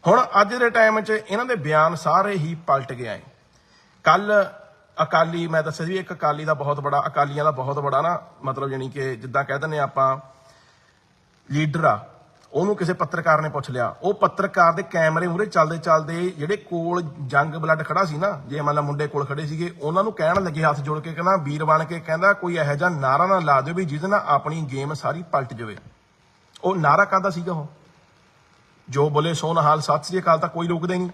ਹੁਣ ਅੱਜ ਦੇ ਟਾਈਮ 'ਚ ਇਹਨਾਂ ਦੇ ਬਿਆਨ ਸਾਰੇ ਹੀ ਪਲਟ ਗਏ ਹੈ ਕੱਲ ਅਕਾਲੀ, ਮੈਂ ਦੱਸਿਆ ਸੀ ਵੀ ਇੱਕ ਅਕਾਲੀ ਦਾ ਬਹੁਤ ਬੜਾ, ਅਕਾਲੀਆਂ ਦਾ ਬਹੁਤ ਬੜਾ ਨਾ ਮਤਲਬ ਜਾਨੀ ਕਿ ਜਿੱਦਾਂ ਕਹਿ ਦਿੰਦੇ ਆਪਾਂ ਲੀਡਰ ਆ, ਉਹਨੂੰ ਕਿਸੇ ਪੱਤਰਕਾਰ ਨੇ ਪੁੱਛ ਲਿਆ। ਉਹ ਪੱਤਰਕਾਰ ਦੇ ਕੈਮਰੇ ਮੂਹਰੇ ਚੱਲਦੇ ਚੱਲਦੇ ਜਿਹੜੇ ਕੋਲ ਜੰਗ ਬਲੱਡ ਖੜਾ ਸੀ ਨਾ, ਜੇ ਮੰਨ ਲਾ ਮੁੰਡੇ ਕੋਲ ਖੜੇ ਸੀਗੇ, ਉਹਨਾਂ ਨੂੰ ਕਹਿਣ ਲੱਗੇ ਹੱਥ ਜੋੜ ਕੇ ਕਹਿੰਦਾ, ਵੀਰ ਬਣ ਕੇ ਕਹਿੰਦਾ, ਕੋਈ ਇਹੋ ਜਿਹਾ ਨਾਰਾ ਨਾ ਲਾ ਦਿਓ ਵੀ ਜਿਹਦੇ ਨਾਲ ਆਪਣੀ ਗੇਮ ਸਾਰੀ ਪਲਟ ਜਾਵੇ। ਉਹ ਨਾਰਾ ਕਾਹਦਾ ਸੀਗਾ ਉਹ? ਜੋ ਬੋਲੇ ਸੋਨ ਹਾਲ ਸਤਿ ਸ੍ਰੀ ਅਕਾਲ ਤਾਂ ਕੋਈ ਰੋਕਦੇ ਨਹੀਂ।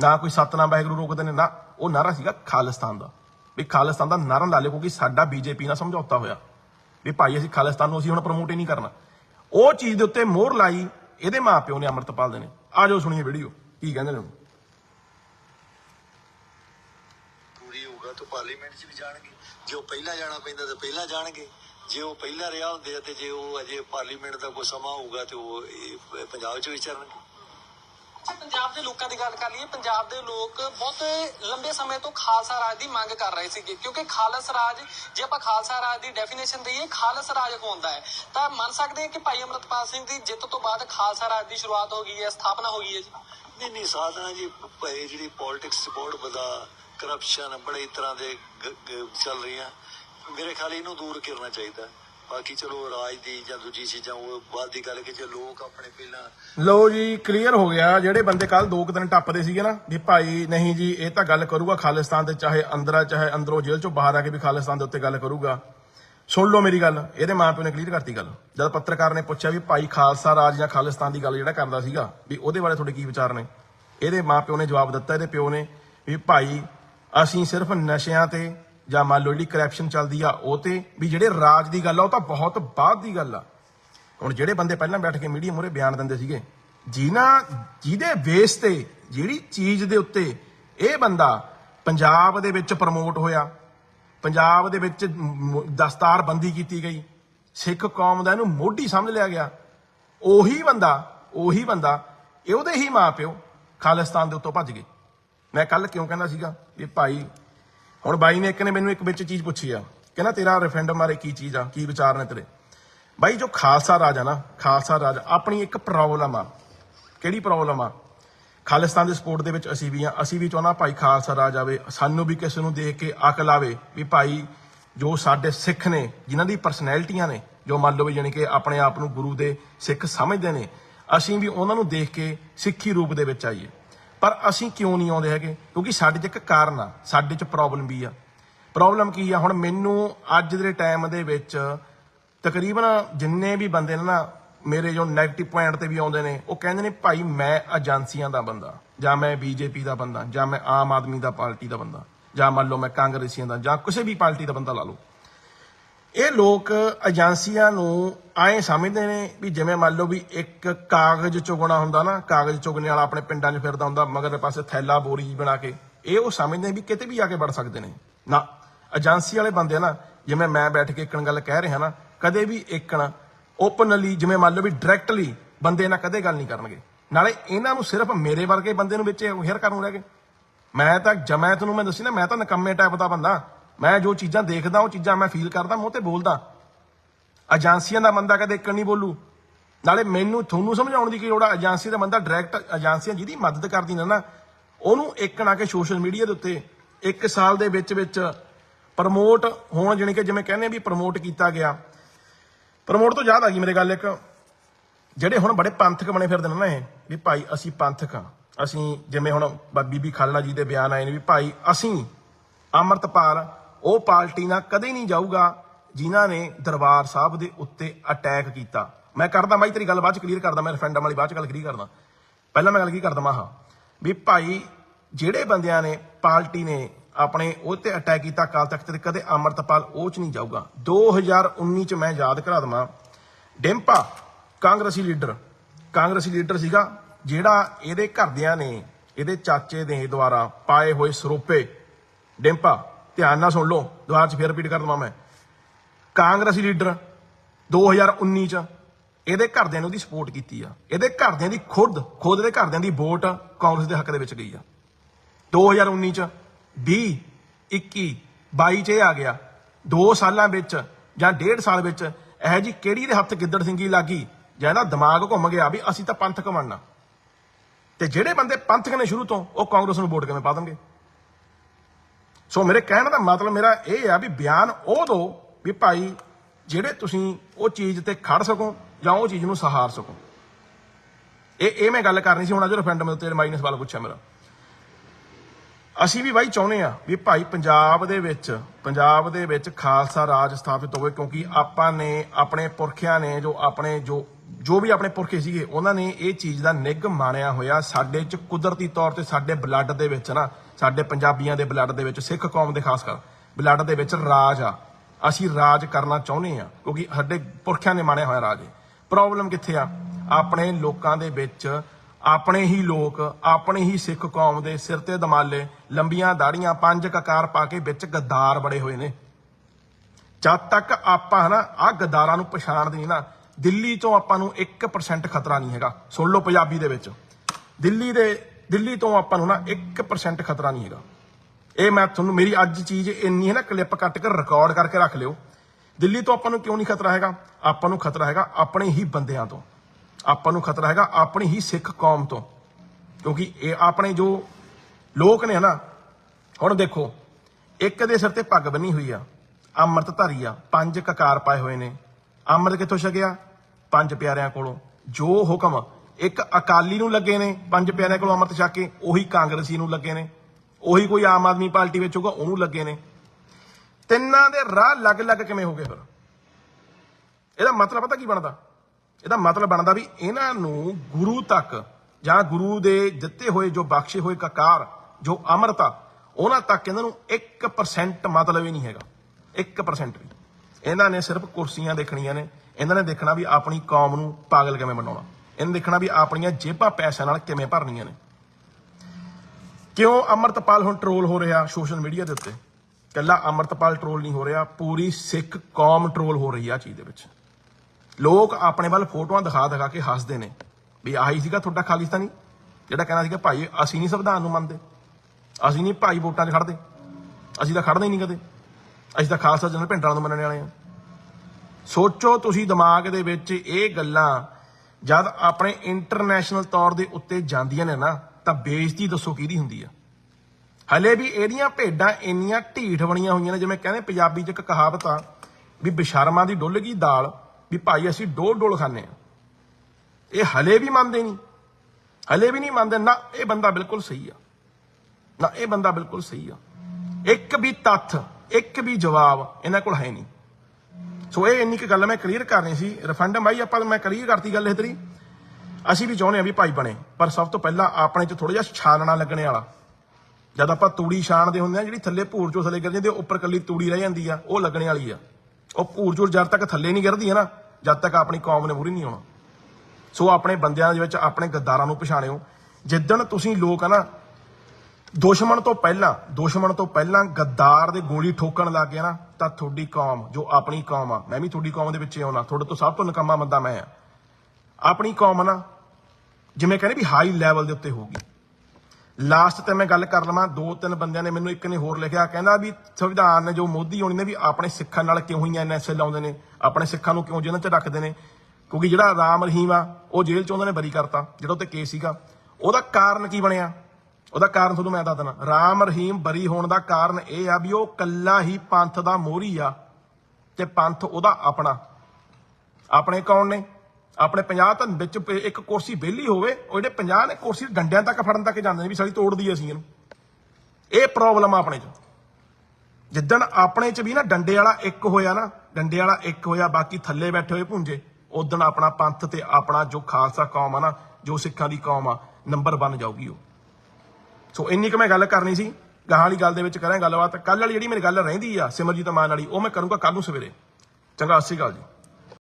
ਨਾ ਕੋਈ ਸਤਨਾਮ ਵਾਹਿਗੁਰੂ ਰੋਕਦੇ ਨੇ, ਨਾ। ਉਹ ਨਾਰਾ ਸੀਗਾ ਖਾਲਿਸਤਾਨ ਦਾ। ਵੀ ਖਾਲਿਸਤਾਨ ਦਾ ਨਾਰਾ ਲਾ ਲਿਓ, ਕਿਉਂਕਿ ਸਾਡਾ ਬੀਜੇਪੀ ਨਾਲ ਸਮਝੌਤਾ ਹੋਇਆ। ਵੀ ਭਾਈ ਅਸੀਂ ਖਾਲਿਸਤਾਨ ਨੂੰ ਅਸੀਂ ਹੁਣ ਪ੍ਰਮੋਟ ਹੀ ਨਹੀਂ ਕਰਨਾ। ਉਹ ਚੀਜ਼ ਦੇ ਉੱਤੇ ਮੋਹਰ ਲਾਈ, ਇਹਦੇ ਮਾਪਿਓ ਨੇ ਅਮਰਤਪਾਲ ਦੇ ਨੇ। ਆ ਜਾਓ, ਸੁਣੀਏ ਵੀਡੀਓ ਕੀ ਕਹਿੰਦੇ ਨੇ ਉਹ। ਪੂਰੀ ਹੋਊਗਾ ਤਾਂ ਪਾਰਲੀਮੈਂਟ 'ਚ ਵੀ ਜਾਣਗੇ। ਜੇ ਉਹ ਪਹਿਲਾਂ ਜਾਣਾ ਪੈਂਦਾ ਤਾਂ ਪਹਿਲਾਂ ਜਾਣਗੇ। ਜੇ ਉਹ ਪਹਿਲਾਂ ਰਿਹਾ ਹੁੰਦੇ ਆ ਤੇ ਜੇ ਉਹ ਅਜੇ ਪਾਰਲੀਮੈਂਟ ਦਾ ਕੋਈ ਸਮਾਂ ਹੋਊਗਾ ਤੇ ਉਹ ਇਹ ਪੰਜਾਬ 'ਚ ਵਿਚਰਨਗੇ ਜੇ ਪੰਜਾਬ ਦੇ ਲੋਕਾਂ ਦੀ ਗੱਲ ਕਰ ਲਈਏ, ਪੰਜਾਬ ਦੇ ਲੋਕ ਬਹੁਤ ਲੰਬੇ ਸਮੇਂ ਤੋਂ ਖਾਲਸਾ ਰਾਜ ਦੀ ਮੰਗ ਕਰ ਰਹੇ ਸੀਗੇ, ਕਿਉਂਕਿ ਖਾਲਸ ਰਾਜ, ਜੇ ਆਪਾਂ ਖਾਲਸਾ ਰਾਜ ਦੀ ਡੈਫੀਨੇਸ਼ਨ ਦਈਏ, ਖਾਲਸ ਰਾਜ ਹੁੰਦਾ ਹੈ। ਤਾਂ ਮੰਨ ਸਕਦੇ ਹਾਂ ਕਿ ਭਾਈ ਅਮਰਤਪਾਲ ਸਿੰਘ ਦੀ ਜਿੱਤ ਤੋਂ ਬਾਅਦ ਖਾਲਸਾ ਰਾਜ ਦੀ ਸ਼ੁਰੂਆਤ ਹੋ ਗਈ ਹੈ, ਸਥਾਪਨਾ ਹੋ ਗਈ ਹੈ ਜੀ। ਨਹੀਂ ਨਹੀਂ, ਸਾਧਨਾ ਜੀ, ਭਾਈ, ਜਿਹੜੀ ਪੋਲਿਟਿਕਸ ਬਹੁਤ ਬਦਾ ਕਰਪਸ਼ਨ ਬੜੇ ਤਰ੍ਹਾਂ ਦੇ ਚੱਲ ਰਹੀਆਂ। ਮੇਰੇ ਖਿਆਲ ਇਹਨੂੰ ਦੂਰ ਕਰਨਾ ਚਾਹੀਦਾ। ਬਾਕੀ ਚਲੋ ਰਾਜ ਦੀ ਜਾਂ ਦੂਜੀ ਚੀਜ਼ਾਂ, ਉਹ ਬਾਅਦ ਦੀ ਗੱਲ ਕਿ ਜੇ ਲੋਕ ਆਪਣੇ ਪਹਿਲਾਂ ਲਓ ਜੀ ਕਲੀਅਰ ਹੋ ਗਿਆ। ਜਿਹੜੇ ਬੰਦੇ ਕੱਲ ਦੋ ਕੁ ਦਿਨ ਟੱਪਦੇ ਸੀਗੇ ਨਾ, ਵੀ ਭਾਈ ਨਹੀਂ ਜੀ, ਇਹ ਤਾਂ ਗੱਲ ਕਰੂਗਾ ਖਾਲਿਸਤਾਨ ਤੇ, ਚਾਹੇ ਅੰਦਰ, ਚਾਹੇ ਅੰਦਰੋਂ ਜੇਲ੍ਹ ਚੋਂ ਬਾਹਰ ਆ ਕੇ ਵੀ ਖਾਲਿਸਤਾਨ ਦੇ ਉੱਤੇ ਗੱਲ ਕਰੂਗਾ। ਸੁਣ ਲਓ ਮੇਰੀ ਗੱਲ, ਇਹਦੇ ਮਾਪਿਓ ਨੇ ਕਲੀਅਰ ਕਰਤੀ ਗੱਲ। ਜਦ ਪੱਤਰਕਾਰ ਨੇ ਪੁੱਛਿਆ ਵੀ ਭਾਈ ਖਾਲਸਾ ਰਾਜ ਜਾਂ ਖਾਲਿਸਤਾਨ ਦੀ ਗੱਲ ਜਿਹੜਾ ਕਰਦਾ ਸੀਗਾ, ਵੀ ਉਹਦੇ ਬਾਰੇ ਤੁਹਾਡੇ ਕੀ ਵਿਚਾਰ ਨੇ? ਇਹਦੇ ਮਾਪਿਓ ਨੇ ਜਵਾਬ ਦਿੱਤਾ, ਇਹਦੇ ਪਿਓ ਨੇ ਵੀ ਭਾਈ, ਅਸੀਂ ਸਿਰਫ ਨਸ਼ਿਆਂ ਤੇ ਜਾਂ ਮੰਨ ਲਓ ਜਿਹੜੀ ਕਰਪਸ਼ਨ ਚੱਲਦੀ ਆ, ਉਹ ਤੇ ਵੀ ਜਿਹੜੇ ਰਾਜ ਦੀ ਗੱਲ ਆ, ਉਹ ਤਾਂ ਬਹੁਤ ਬਾਅਦ ਦੀ ਗੱਲ ਆ। ਹੁਣ ਜਿਹੜੇ ਬੰਦੇ ਪਹਿਲਾਂ ਬੈਠ ਕੇ ਮੀਡੀਆ ਮੂਹਰੇ ਬਿਆਨ ਦਿੰਦੇ ਸੀਗੇ ਜਿਨ੍ਹਾਂ ਜਿਹਦੇ ਬੇਸ ਤੇ ਜਿਹੜੀ ਚੀਜ਼ ਦੇ ਉੱਤੇ ਇਹ ਬੰਦਾ ਪੰਜਾਬ ਦੇ ਵਿੱਚ ਪ੍ਰਮੋਟ ਹੋਇਆ, ਪੰਜਾਬ ਦੇ ਵਿੱਚ ਮ- ਦਸਤਾਰਬੰਦੀ ਕੀਤੀ ਗਈ, ਸਿੱਖ ਕੌਮ ਦਾ ਇਹਨੂੰ ਮੋਢੀ ਸਮਝ ਲਿਆ ਗਿਆ। ਉਹੀ ਬੰਦਾ ਉਹੀ ਬੰਦਾ ਇਹ ਉਹਦੇ ਹੀ ਮਾਪਿਓ ਖਾਲਿਸਤਾਨ ਦੇ ਉੱਤੋਂ ਭੱਜ ਗਏ। ਮੈਂ ਕੱਲ ਕਿਉਂ ਕਹਿੰਦਾ ਸੀਗਾ ਵੀ ਭਾਈ ਹੁਣ ਬਾਈ ਨੇ ਇੱਕ ਨੇ ਮੈਨੂੰ ਇੱਕ ਵਿੱਚ ਚੀਜ਼ ਪੁੱਛੀ ਆ ਕਹਿੰਦਾ ਤੇਰਾ ਰੈਫਰੈਂਡਮ ਬਾਰੇ ਕੀ ਚੀਜ਼ ਆ, ਕੀ ਵਿਚਾਰ ਨੇ ਤੇਰੇ? ਬਾਈ ਜੋ ਖਾਲਸਾ ਰਾਜ ਆ ਨਾ, ਖਾਲਸਾ ਰਾਜ ਆਪਣੀ ਇੱਕ ਪ੍ਰੋਬਲਮ ਆ। ਕਿਹੜੀ ਪ੍ਰੋਬਲਮ ਆ? ਖਾਲਿਸਤਾਨ ਦੇ ਸਪੋਰਟ ਦੇ ਵਿੱਚ ਅਸੀਂ ਵੀ ਆ, ਅਸੀਂ ਵੀ ਚਾਹੁੰਦਾ ਭਾਈ ਖਾਲਸਾ ਰਾਜ ਆਵੇ, ਸਾਨੂੰ ਵੀ ਕਿਸੇ ਨੂੰ ਦੇਖ ਕੇ ਅਕਲ ਆਵੇ ਵੀ ਭਾਈ ਜੋ ਸਾਡੇ ਸਿੱਖ ਨੇ, ਜਿਨ੍ਹਾਂ ਦੀ ਪਰਸਨੈਲਿਟੀਆਂ ਨੇ, ਜੋ ਮੰਨ ਲਓ ਵੀ ਜਾਣੀ ਕਿ ਆਪਣੇ ਆਪ ਨੂੰ ਗੁਰੂ ਦੇ ਸਿੱਖ ਸਮਝਦੇ ਨੇ, ਅਸੀਂ ਵੀ ਉਹਨਾਂ ਨੂੰ ਦੇਖ ਕੇ ਸਿੱਖੀ ਰੂਪ ਦੇ ਵਿੱਚ ਆਈਏ। ਪਰ ਅਸੀਂ ਕਿਉਂ ਨਹੀਂ ਆਉਂਦੇ ਹੈਗੇ? ਕਿਉਂਕਿ ਸਾਡੇ 'ਚ ਇੱਕ ਕਾਰਨ ਆ। ਸਾਡੇ 'ਚ ਪ੍ਰੋਬਲਮ ਵੀ ਆ। ਪ੍ਰੋਬਲਮ ਕੀ ਆ? ਹੁਣ ਮੈਨੂੰ ਅੱਜ ਦੇ ਟਾਈਮ ਦੇ ਵਿੱਚ ਤਕਰੀਬਨ ਜਿੰਨੇ ਵੀ ਬੰਦੇ ਨੇ ਨਾ, ਮੇਰੇ ਜੋ 네ਗੇਟਿਵ ਪੁਆਇੰਟ ਤੇ ਵੀ ਆਉਂਦੇ ਨੇ, ਉਹ ਕਹਿੰਦੇ ਨੇ, ਭਾਈ, ਮੈਂ ਏਜੰਸੀਆਂ ਦਾ ਬੰਦਾ। ਜਾਂ ਮੈਂ ਬੀਜੇਪੀ ਦਾ ਬੰਦਾ। ਜਾਂ ਮੈਂ ਆਮ ਆਦਮੀ ਦਾ ਪਾਰਟੀ ਦਾ ਬੰਦਾ। ਜਾਂ ਮੰਨ ਲਓ ਮੈਂ ਕਾਂਗਰਸੀਆਂ ਦਾ। ਜਾਂ ਕਿਸੇ ਵੀ ਪਾਰਟੀ ਦਾ ਬੰਦਾ ਲਾ ਲਓ। ਇਹ ਲੋਕ ਏਜੰਸੀਆਂ ਨੂੰ ਐਂ ਸਮਝਦੇ ਨੇ ਵੀ ਜਿਵੇਂ ਮੰਨ ਲਓ ਵੀ ਇੱਕ ਕਾਗਜ਼ ਚੁਗਣਾ ਹੁੰਦਾ ਨਾ, ਕਾਗਜ਼ ਚੁਗਣੇ ਵਾਲਾ ਆਪਣੇ ਪਿੰਡਾਂ 'ਚ ਫਿਰਦਾ ਹੁੰਦਾ, ਮਗਰ ਪਾਸੇ ਥੈਲਾ ਬੋਰੀ ਬਣਾ ਕੇ, ਇਹ ਉਹ ਸਮਝਦੇ ਵੀ ਕਿਤੇ ਵੀ ਆ ਕੇ ਵੜ ਸਕਦੇ ਨੇ। ਨਾ, ਏਜੰਸੀ ਵਾਲੇ ਬੰਦੇ ਨਾ, ਜਿਵੇਂ ਮੈਂ ਬੈਠ ਕੇ ਇੱਕਣ ਗੱਲ ਕਹਿ ਰਿਹਾ ਨਾ, ਕਦੇ ਵੀ ਇੱਕਣ ਓਪਨਲੀ ਜਿਵੇਂ ਮੰਨ ਲਓ ਵੀ ਡਾਇਰੈਕਟਲੀ ਬੰਦੇ ਨਾਲ ਕਦੇ ਗੱਲ ਨਹੀਂ ਕਰਨਗੇ। ਨਾਲੇ ਇਹਨਾਂ ਨੂੰ ਸਿਰਫ ਮੇਰੇ ਵਰਗੇ ਬੰਦੇ ਨੂੰ ਵਿੱਚ ਹੇਅਰ ਕਰਨ ਨੂੰ ਰਹਿ ਗਏ ਮੈਂ ਤਾਂ ਜਮੈਤ ਤੁਹਾਨੂੰ ਮੈਂ ਦੱਸੀ ਨਾ, ਮੈਂ ਤਾਂ ਨਕੰਮੇ ਟਾਈਪ ਦਾ ਬੰਦਾ। ਮੈਂ ਜੋ ਚੀਜ਼ਾਂ ਦੇਖਦਾ, ਉਹ ਚੀਜ਼ਾਂ ਮੈਂ ਫੀਲ ਕਰਦਾ, ਮੂੰਹ ਤੇ ਬੋਲਦਾ। ਏਜੰਸੀਆਂ ਦਾ ਬੰਦਾ ਕਦੇ ਇੱਕ ਨਹੀਂ ਬੋਲੂ। ਨਾਲੇ ਮੈਨੂੰ ਤੁਹਾਨੂੰ ਸਮਝਾਉਣ ਦੀ ਕੀ ਲੋੜ ਆ? ਏਜੰਸੀ ਦਾ ਬੰਦਾ ਡਾਇਰੈਕਟ ਏਜੰਸੀਆਂ ਜਿਹਦੀ ਮਦਦ ਕਰਦੀ ਨੇ ਨਾ, ਉਹਨੂੰ ਇੱਕ ਨਾ ਕੇ ਸੋਸ਼ਲ ਮੀਡੀਆ ਦੇ ਉੱਤੇ, ਇੱਕ ਸਾਲ ਦੇ ਵਿੱਚ ਵਿੱਚ ਪ੍ਰਮੋਟ ਹੋਣ, ਜਾਣੀ ਕਿ ਜਿਵੇਂ ਕਹਿੰਦੇ ਆ ਵੀ ਪ੍ਰਮੋਟ ਕੀਤਾ ਗਿਆ। ਪ੍ਰਮੋਟ ਤੋਂ ਯਾਦ ਆ ਗਈ ਮੇਰੇ ਗੱਲ ਇੱਕ। ਜਿਹੜੇ ਹੁਣ ਬੜੇ ਪੰਥਕ ਬਣੇ ਫਿਰਦੇ ਨੇ ਨਾ ਇਹ, ਵੀ ਭਾਈ ਅਸੀਂ ਪੰਥਕ ਆ। ਅਸੀਂ ਜਿਵੇਂ ਹੁਣ ਬ- ਬੀਬੀ ਖਾਲੜਾ ਜੀ ਦੇ ਬਿਆਨ ਆਏ ਨੇ ਵੀ ਭਾਈ ਅਸੀਂ ਅਮਰਤਪਾਲ ਉਹ ਪਾਰਟੀ ਨਾਲ ਕਦੇ ਨਹੀਂ ਜਾਊਗਾ ਜਿਨ੍ਹਾਂ ਨੇ ਦਰਬਾਰ ਸਾਹਿਬ ਦੇ ਉੱਤੇ ਅਟੈਕ ਕੀਤਾ। ਮੈਂ ਕਰਦਾ ਬਾਈ, ਤੇਰੀ ਗੱਲ ਬਾਅਦ ਚ ਕਲੀਅਰ ਕਰਦਾ, ਮੈਂ ਰੈਫਰੈਂਡਮ ਵਾਲੀ ਬਾਅਦ ਚ ਗੱਲ ਕਲੀਅਰ ਕਰਦਾ। ਪਹਿਲਾਂ ਮੈਂ ਗੱਲ ਕੀ ਕਰਦਾ ਹਾਂ ਵੀ ਭਾਈ, ਜਿਹੜੇ ਬੰਦਿਆਂ ਨੇ ਪਾਰਟੀ ਨੇ ਆਪਣੇ ਉਹ ਤੇ ਅਟੈਕ ਕੀਤਾ ਅਕਾਲ ਤਖਤ ਤੇ, ਕਦੇ ਅਮਰਤਪਾਲ ਉਹ ਚ ਨਹੀਂ ਜਾਊਗਾ। 2019 ਚ ਮੈਂ ਯਾਦ ਕਰਾ ਦਵਾਂ, ਡਿੰਪਾ, ਕਾਂਗਰਸੀ ਲੀਡਰ ਕਾਂਗਰਸੀ ਲੀਡਰ ਸੀਗਾ, ਜਿਹੜਾ ਇਹਦੇ ਘਰਦਿਆਂ ਨੇ, ਇਹਦੇ ਚਾਚੇ ਦੇ ਦੁਆਰਾ ਪਾਏ ਹੋਏ ਸਰੋਪੇ, ਡਿੰਪਾ ਧਿਆਨ ਨਾਲ ਸੁਣ ਲਓ, ਦੁਬਾਰਾ ਚ ਫੇਰ ਰਿਪੀਟ ਕਰ ਦਵਾਂ ਮੈਂ। ਕਾਂਗਰਸੀ ਲੀਡਰ 2019 ਚ, ਇਹਦੇ ਘਰਦਿਆਂ ਨੇ ਉਹਦੀ ਸਪੋਰਟ ਕੀਤੀ ਆ। ਇਹਦੇ ਘਰਦਿਆਂ ਦੀ ਖੁਦ ਖੁਦ ਦੇ ਘਰਦਿਆਂ ਦੀ ਵੋਟ ਕਾਂਗਰਸ ਦੇ ਹੱਕ ਦੇ ਵਿੱਚ ਗਈ ਆ। 2019 ਚ 20 21 22 ਚ ਇਹ ਆ ਗਿਆ। 2 ਸਾਲਾਂ ਵਿੱਚ ਜਾਂ ਡੇਢ ਸਾਲ ਵਿੱਚ ਇਹ ਜੀ ਕਿਹੜੀ ਦੇ ਹੱਥ ਗਿੱਦੜ ਸਿੰਘੀ ਲੱਗੀ ਜਾਂ ਇਹਦਾ ਦਿਮਾਗ ਘੁੰਮ ਗਿਆ ਵੀ ਅਸੀਂ ਤਾਂ ਪੰਥਕ ਬਣਨਾ। ਤੇ ਜਿਹੜੇ ਬੰਦੇ ਪੰਥਕ ਨੇ ਸ਼ੁਰੂ ਤੋਂ, ਉਹ ਕਾਂਗਰਸ ਨੂੰ ਵੋਟ ਕਿਵੇਂ ਪਾ ਦੇਣਗੇ? ਸੋ ਮੇਰੇ ਕਹਿਣ ਦਾ ਮਤਲਬ ਮੇਰਾ ਇਹ ਆ ਵੀ ਬਿਆਨ ਉਹ ਦੋ ਵੀ ਭਾਈ ਜਿਹੜੇ ਤੁਸੀਂ ਉਹ ਚੀਜ਼ ਤੇ ਖੜ ਸਕੋ ਜਾਂ ਉਹ ਚੀਜ਼ ਨੂੰ ਸਹਾਰ ਸਕੋ। ਇਹ ਇਹ ਮੈਂ ਗੱਲ ਕਰਨੀ ਸੀ, ਹੁਣ ਅੱਜ ਰੈਫਰੈਂਡਮ ਦੇ ਉੱਤੇ ਮਾਈ ਨੇ ਸਵਾਲ ਪੁੱਛਿਆ ਮੇਰਾ। ਅਸੀਂ ਵੀ ਬਾਈ ਚਾਹੁੰਦੇ ਆ ਵੀ ਭਾਈ ਪੰਜਾਬ ਦੇ ਵਿੱਚ, ਪੰਜਾਬ ਦੇ ਵਿੱਚ ਖਾਲਸਾ ਰਾਜ ਸਥਾਪਿਤ ਹੋਵੇ, ਕਿਉਂਕਿ ਆਪਾਂ ਨੇ ਆਪਣੇ ਪੁਰਖਿਆਂ ਨੇ ਜੋ ਆਪਣੇ, ਜੋ ਜੋ ਵੀ ਆਪਣੇ ਪੁਰਖੇ ਸੀਗੇ, ਉਹਨਾਂ ਨੇ ਇਹ ਚੀਜ਼ ਦਾ ਨਿੱਘ ਮਾਣਿਆ ਹੋਇਆ ਸਾਡੇ ਚ ਕੁਦਰਤੀ ਤੌਰ ਤੇ ਸਾਡੇ ਬਲੱਡ ਦੇ ਵਿੱਚ ਨਾ। ਸਾਡੇ ਪੰਜਾਬੀਆਂ ਦੇ ਬਲੱਡ ਦੇ ਵਿੱਚ, ਸਿੱਖ ਕੌਮ ਦੇ ਖਾਸ ਕਰ, ਬਲੱਡ ਦੇ ਵਿੱਚ ਰਾਜ ਆ। ਅਸੀਂ ਰਾਜ ਕਰਨਾ ਚਾਹੁੰਦੇ ਆ ਕਿਉਂਕਿ ਸਾਡੇ ਪੁਰਖਿਆਂ ਨੇ ਮਾਣਿਆ ਹੋਇਆ ਰਾਜ ਹੈ। ਪ੍ਰੋਬਲਮ ਕਿੱਥੇ ਆ? ਆਪਣੇ ਲੋਕਾਂ ਦੇ ਵਿੱਚ, ਆਪਣੇ ਹੀ ਲੋਕ, ਆਪਣੇ ਹੀ ਸਿੱਖ ਕੌਮ ਦੇ ਸਿਰ ਤੇ ਦਮਾਲੇ, ਲੰਬੀਆਂ ਦਾੜੀਆਂ ਪੰਜ ਕਕਾਰ ਪਾ ਕੇ ਵਿੱਚ ਗੱਦਾਰ ਬੜੇ ਹੋਏ ਨੇ। ਜਦ ਤੱਕ ਆਪਾਂ ਹਨਾ, ਆ ਗੱਦਾਰਾਂ ਨੂੰ ਪਛਾਣਦੇ ਨਹੀਂ ਨਾ, ਦਿੱਲੀ ਤੋਂ ਆਪਾਂ ਨੂੰ 1% ਖਤਰਾ ਨਹੀਂ ਹੈਗਾ। ਸੁਣ ਲਓ ਪੰਜਾਬੀ ਦੇ ਵਿੱਚ। ਦਿੱਲੀ ਦੇ ਦਿੱਲੀ ਤੋਂ ਆਪਾਂ ਨੂੰ ਨਾ 1% ਖਤਰਾ ਨਹੀਂ ਹੈਗਾ। ਇਹ ਮੈਂ ਤੁਹਾਨੂੰ ਮੇਰੀ ਅੱਜ ਚੀਜ਼ ਇੰਨੀ ਹੈ ਨਾ ਕਲਿੱਪ ਕੱਟ ਕੇ ਰਿਕਾਰਡ ਕਰਕੇ ਰੱਖ ਲਿਓ। ਦਿੱਲੀ ਤੋਂ ਆਪਾਂ ਨੂੰ ਕਿਉਂ ਨਹੀਂ ਖਤਰਾ ਹੈਗਾ? ਆਪਾਂ ਨੂੰ ਖਤਰਾ ਹੈਗਾ ਆਪਣੇ ਹੀ ਬੰਦਿਆਂ ਤੋਂ। ਆਪਾਂ ਨੂੰ ਖਤਰਾ ਹੈਗਾ ਆਪਣੀ ਹੀ ਸਿੱਖ ਕੌਮ ਤੋਂ। ਕਿਉਂਕਿ ਇਹ ਆਪਣੇ ਜੋ ਲੋਕ ਨੇ ਹਨਾ, ਹੁਣ ਦੇਖੋ, ਇੱਕ ਦੇ ਸਿਰ ਤੇ ਪੱਗ ਬੰਨੀ ਹੋਈ ਆ ਅੰਮ੍ਰਿਤ ਧਾਰੀ ਆ, ਪੰਜ ਕਕਾਰ ਪਾਏ ਹੋਏ ਨੇ। ਅੰਮ੍ਰਿਤ ਕਿੱਥੋਂ ਛਕਿਆ? ਪੰਜ ਪਿਆਰਿਆਂ ਕੋਲੋਂ। ਜੋ ਹੁਕਮ ਇੱਕ ਅਕਾਲੀ ਨੂੰ ਲੱਗੇ ਨੇ, ਪੰਜ ਪਿਆਰਿਆਂ ਕੋਲੋਂ ਅੰਮ੍ਰਿਤ ਛਕ ਕੇ, ਉਹੀ ਕਾਂਗਰਸੀ ਨੂੰ ਲੱਗੇ ਨੇ। ਉਹੀ ਕੋਈ ਆਮ ਆਦਮੀ ਪਾਰਟੀ ਵਿੱਚ ਹੋਊਗਾ, ਉਹਨੂੰ ਲੱਗੇ ਨੇ। ਤਿੰਨਾਂ ਦੇ ਰਾਹ ਲੱਗ-ਲੱਗ ਕਿਵੇਂ ਹੋ ਗਏ ਫਿਰ? ਇਹਦਾ ਮਤਲਬ ਪਤਾ ਕੀ ਬਣਦਾ? ਇਹਦਾ ਮਤਲਬ ਬਣਦਾ ਵੀ ਇਹਨਾਂ ਨੂੰ ਗੁਰੂ ਤੱਕ ਜਾਂ ਗੁਰੂ ਦੇ ਦਿੱਤੇ ਹੋਏ ਜੋ ਬਖਸ਼ੇ ਹੋਏ ਕਕਾਰ, ਜੋ ਅਮਰਤਾ, ਉਹਨਾਂ ਤੱਕ ਇਹਨਾਂ ਨੂੰ 1% ਮਤਲਬ ਹੀ ਨਹੀਂ ਹੈਗਾ। 1% ਵੀ। ਇਹਨਾਂ ਨੇ ਸਿਰਫ ਕੁਰਸੀਆਂ ਦੇਖਣੀਆਂ ਨੇ। ਇਹਨਾਂ ਨੇ ਦੇਖਣਾ ਵੀ ਆਪਣੀ ਕੌਮ ਨੂੰ ਪਾਗਲ ਕਿਵੇਂ ਬਣਾਉਣਾ। ਇਹਨਾਂ ਦੇਖਣਾ ਵੀ ਆਪਣੀਆਂ ਜੇਬਾਂ ਪੈਸਿਆਂ ਨਾਲ ਕਿਵੇਂ ਭਰਨੀਆਂ ਨੇ। ਕਿਉਂ ਅਮਰਤਪਾਲ ਹੁਣ ਟਰੋਲ ਹੋ ਰਿਹਾ ਸੋਸ਼ਲ ਮੀਡੀਆ ਦੇ ਉੱਤੇ? ਕੱਲਾ ਅਮਰਤਪਾਲ ਟਰੋਲ ਨਹੀਂ ਹੋ ਰਿਹਾ, ਪੂਰੀ ਸਿੱਖ ਕੌਮ ਟਰੋਲ ਹੋ ਰਹੀ ਆ ਚੀਜ਼ ਦੇ ਵਿੱਚ। ਲੋਕ ਆਪਣੇ ਵੱਲ ਫੋਟੋਆਂ ਦਿਖਾ ਦਿਖਾ ਕੇ ਹੱਸਦੇ ਨੇ, ਵੀ ਆਹੀ ਸੀਗਾ ਤੁਹਾਡਾ ਖਾਲਿਸਤਾਨੀ, ਜਿਹੜਾ ਕਹਿੰਦਾ ਸੀਗਾ, ਭਾਈ, ਅਸੀਂ ਨਹੀਂ ਸੰਵਿਧਾਨ ਨੂੰ ਮੰਨਦੇ। ਅਸੀਂ ਨਹੀਂ ਭਾਈ ਵੋਟਾਂ 'ਚ ਖੜਦੇ ਅਸੀਂ ਤਾਂ ਖੜਦੇ ਹੀ ਨਹੀਂ ਕਦੇ। ਅਸੀਂ ਤਾਂ ਖਾਲਸਾ ਜਨਰਲ ਭਿੰਡਰਾਂ ਨੂੰ ਮੰਨਣ ਵਾਲੇ ਆ ਸੋਚੋ ਤੁਸੀਂ ਦਿਮਾਗ ਦੇ ਵਿੱਚ ਇਹ ਗੱਲਾਂ ਜਦ ਆਪਣੇ ਇੰਟਰਨੈਸ਼ਨਲ ਤੌਰ ਦੇ ਉੱਤੇ ਜਾਂਦੀਆਂ ਨੇ ਨਾ, ਤਾਂ ਬੇਇੱਜ਼ਤੀ ਦੱਸੋ ਕਿਹਦੀ ਹੁੰਦੀ ਆ? ਹਲੇ ਵੀ ਇਹਦੀਆਂ ਭੇਡਾਂ ਇੰਨੀਆਂ ਢੀਠ ਬਣੀਆਂ ਹੋਈਆਂ ਨੇ, ਜਿਵੇਂ ਕਹਿੰਦੇ ਪੰਜਾਬੀ 'ਚ ਇੱਕ ਕਹਾਵਤ ਆ ਵੀ ਬਿਸ਼ਰਮਾਂ ਦੀ ਡੁੱਲ ਗਈ ਦਾਲ, ਵੀ ਭਾਈ ਅਸੀਂ ਡੋਲ ਡੋਲ ਖਾਂਦੇ ਆ ਇਹ ਹਲੇ ਵੀ ਮੰਨਦੇ ਨਹੀਂ। ਹਲੇ ਵੀ ਨਹੀਂ ਮੰਨਦੇ, ਨਾ ਇਹ ਬੰਦਾ ਬਿਲਕੁਲ ਸਹੀ ਆ। ਨਾ ਇਹ ਬੰਦਾ ਬਿਲਕੁਲ ਸਹੀ ਆ। ਇੱਕ ਵੀ ਤੱਥ, ਇੱਕ ਵੀ ਜਵਾਬ ਇਹਨਾਂ ਕੋਲ ਹੈ ਨਹੀਂ। ਸੋ ਇਹ ਇੰਨੀ ਕੁ ਗੱਲ ਮੈਂ ਕਲੀਅਰ ਕਰਨੀ ਸੀ ਰੈਫਰੈਂਡਮ ਆਈ ਆਪਾਂ ਮੈਂ ਕਲੀਅਰ ਕਰਤੀ ਗੱਲ ਇਹ ਤੇਰੀ। ਅਸੀਂ ਵੀ ਚਾਹੁੰਦੇ ਆ ਵੀ ਭਾਈ ਬਣੇ, ਪਰ ਸਭ ਤੋਂ ਪਹਿਲਾਂ ਆਪਣੇ 'ਚ ਥੋੜਾ ਜਿਹਾ ਛਾਲਣਾ ਲੱਗਣੇ ਵਾਲਾ। ਜਦ ਆਪਾਂ ਤੂੜੀ ਛਾਣਦੇ ਹੁੰਦੇ ਆ ਜਿਹੜੀ ਥੱਲੇ ਭੂਰ ਚੋਂ ਥੱਲੇ ਗਿਰ ਜਾਂਦੀ ਉੱਪਰ ਕੱਲੀ ਤੂੜੀ ਰਹਿ ਜਾਂਦੀ ਆ, ਉਹ ਲੱਗਣੇ ਵਾਲੀ ਆ। ਉਹ ਭੂਰ ਚੋਂ ਜਦ ਤੱਕ ਥੱਲੇ ਨਹੀਂ ਗਿਰਦੀ ਹੈ ਨਾ, ਜਦ ਤੱਕ ਆਪਣੀ ਕੌਮ ਨੇ ਪੂਰੀ ਨਹੀਂ ਆਉਣਾ। ਸੋ ਆਪਣੇ ਬੰਦਿਆਂ ਦੇ ਵਿੱਚ ਆਪਣੇ ਗੱਦਾਰਾਂ ਨੂੰ ਪਛਾਣਿਓ। ਜਿੱਦਣ ਤੁਸੀਂ ਲੋਕ ਆ ਨਾ, ਦੁਸ਼ਮਣ ਤੋਂ ਪਹਿਲਾਂ, ਦੁਸ਼ਮਣ ਤੋਂ ਪਹਿਲਾਂ ਗੱਦਾਰ ਦੇ ਗੋਲੀ ਠੋਕਣ ਲੱਗ ਗਿਆ ਨਾ ਤਾਂ ਤੁਹਾਡੀ ਕੌਮ, ਜੋ ਆਪਣੀ ਕੌਮ ਆ, ਮੈਂ ਵੀ ਤੁਹਾਡੀ ਕੌਮ ਦੇ ਵਿੱਚ ਆਉਣਾ, ਤੁਹਾਡੇ ਤੋਂ ਸਭ ਤੋਂ ਨਕਮਾ ਬੰਦਾ ਮੈਂ ਆ। ਆਪਣੀ ਕੌਮ ਨਾ, ਜਿਵੇਂ ਕਹਿੰਦੇ ਵੀ ਹਾਈ ਲੈਵਲ ਦੇ ਉੱਤੇ ਹੋਊਗੀ। ਲਾਸਟ ਤੇ ਮੈਂ ਗੱਲ ਕਰ ਲਵਾਂ, ਦੋ ਤਿੰਨ ਬੰਦਿਆਂ ਨੇ ਮੈਨੂੰ ਇੱਕ ਨੇ ਹੋਰ ਲਿਖਿਆ, ਕਹਿੰਦਾ ਵੀ ਸੰਵਿਧਾਨ ਨੇ ਜੋ ਮੋਦੀ ਹੋਣੀ ਨੇ ਵੀ ਆਪਣੇ ਸਿੱਖਾਂ ਨਾਲ ਕਿਉਂ ਹੀ ਐਨਐਸਏ ਲਾਉਂਦੇ ਨੇ, ਆਪਣੇ ਸਿੱਖਾਂ ਨੂੰ ਕਿਉਂ ਜੇਲ੍ਹਾਂ 'ਚ ਰੱਖਦੇ ਨੇ? ਕਿਉਂਕਿ ਜਿਹੜਾ ਰਾਮ ਰਹੀਮ ਆ, ਉਹ ਜੇਲ੍ਹ 'ਚ ਉਹਨਾਂ ਨੇ ਬਰੀ ਕਰਤਾ, ਜਿਹੜਾ ਉੱਤੇ ਕੇਸ ਸੀਗਾ। ਉਹਦਾ ਕਾਰਨ ਕੀ ਬਣਿਆ? ਉਹਦਾ ਕਾਰਨ ਤੁਹਾਨੂੰ ਮੈਂ ਦੱਸ ਦਿੰਦਾ ਰਾਮ ਰਹੀਮ ਬਰੀ ਹੋਣ ਦਾ ਕਾਰਨ ਇਹ ਆ ਵੀ ਉਹ ਕੱਲਾ ਹੀ ਪੰਥ ਦਾ ਮੋਹਰੀ ਆ ਤੇ ਪੰਥ ਉਹਦਾ ਆਪਣਾ। ਆਪਣੇ ਕੌਣ ਨੇ? ਆਪਣੇ 50 ਤਾਂ ਵਿੱਚ ਇੱਕ ਕੁਰਸੀ ਵਿਹਲੀ ਹੋਵੇ, ਉਹ ਜਿਹੜੇ 50 ਨੇ ਕੁਰਸੀ ਡੰਡਿਆਂ ਤੱਕ ਫੜਨ ਤੱਕ ਜਾਂਦੇ ਨੇ ਵੀ ਸਾਡੀ ਤੋੜਦੀ ਅਸੀਂ ਇਹਨੂੰ। ਇਹ ਪ੍ਰੋਬਲਮ ਆ ਆਪਣੇ ਚ। ਜਿੱਦਣ ਆਪਣੇ ਚ ਵੀ ਨਾ ਡੰਡੇ ਵਾਲਾ ਇੱਕ ਹੋਇਆ ਨਾ, ਡੰਡੇ ਵਾਲਾ ਇੱਕ ਹੋਇਆ, ਬਾਕੀ ਥੱਲੇ ਬੈਠੇ ਹੋਏ ਭੁੰਜੇ ਉਦਣ ਆਪਣਾ ਪੰਥ ਤੇ ਆਪਣਾ ਜੋ ਖਾਲਸਾ ਕੌਮ ਆ ਨਾ, ਜੋ ਸਿੱਖਾਂ ਦੀ ਕੌਮ ਆ, ਨੰਬਰ ਬਣ ਜਾਊਗੀ ਉਹ। ਸੋ ਇੰਨੀ ਕੁ ਮੈਂ ਗੱਲ ਕਰਨੀ ਸੀ, ਗਾਹਾਂ ਵਾਲੀ ਗੱਲ ਦੇ ਵਿੱਚ ਕਰਾਂ ਗੱਲਬਾਤ। ਕੱਲ ਵਾਲੀ ਜਿਹੜੀ ਮੇਰੀ ਗੱਲ ਰਹਿੰਦੀ ਆ, ਸਿਮਰਜੀਤ ਮਾਨ ਵਾਲੀ, ਉਹ ਮੈਂ ਕਰੂੰਗਾ ਕੱਲ ਨੂੰ ਸਵੇਰੇ। ਚੰਗਾ, ਸਤਿ ਸ਼੍ਰੀ ਅਕਾਲ ਜੀ।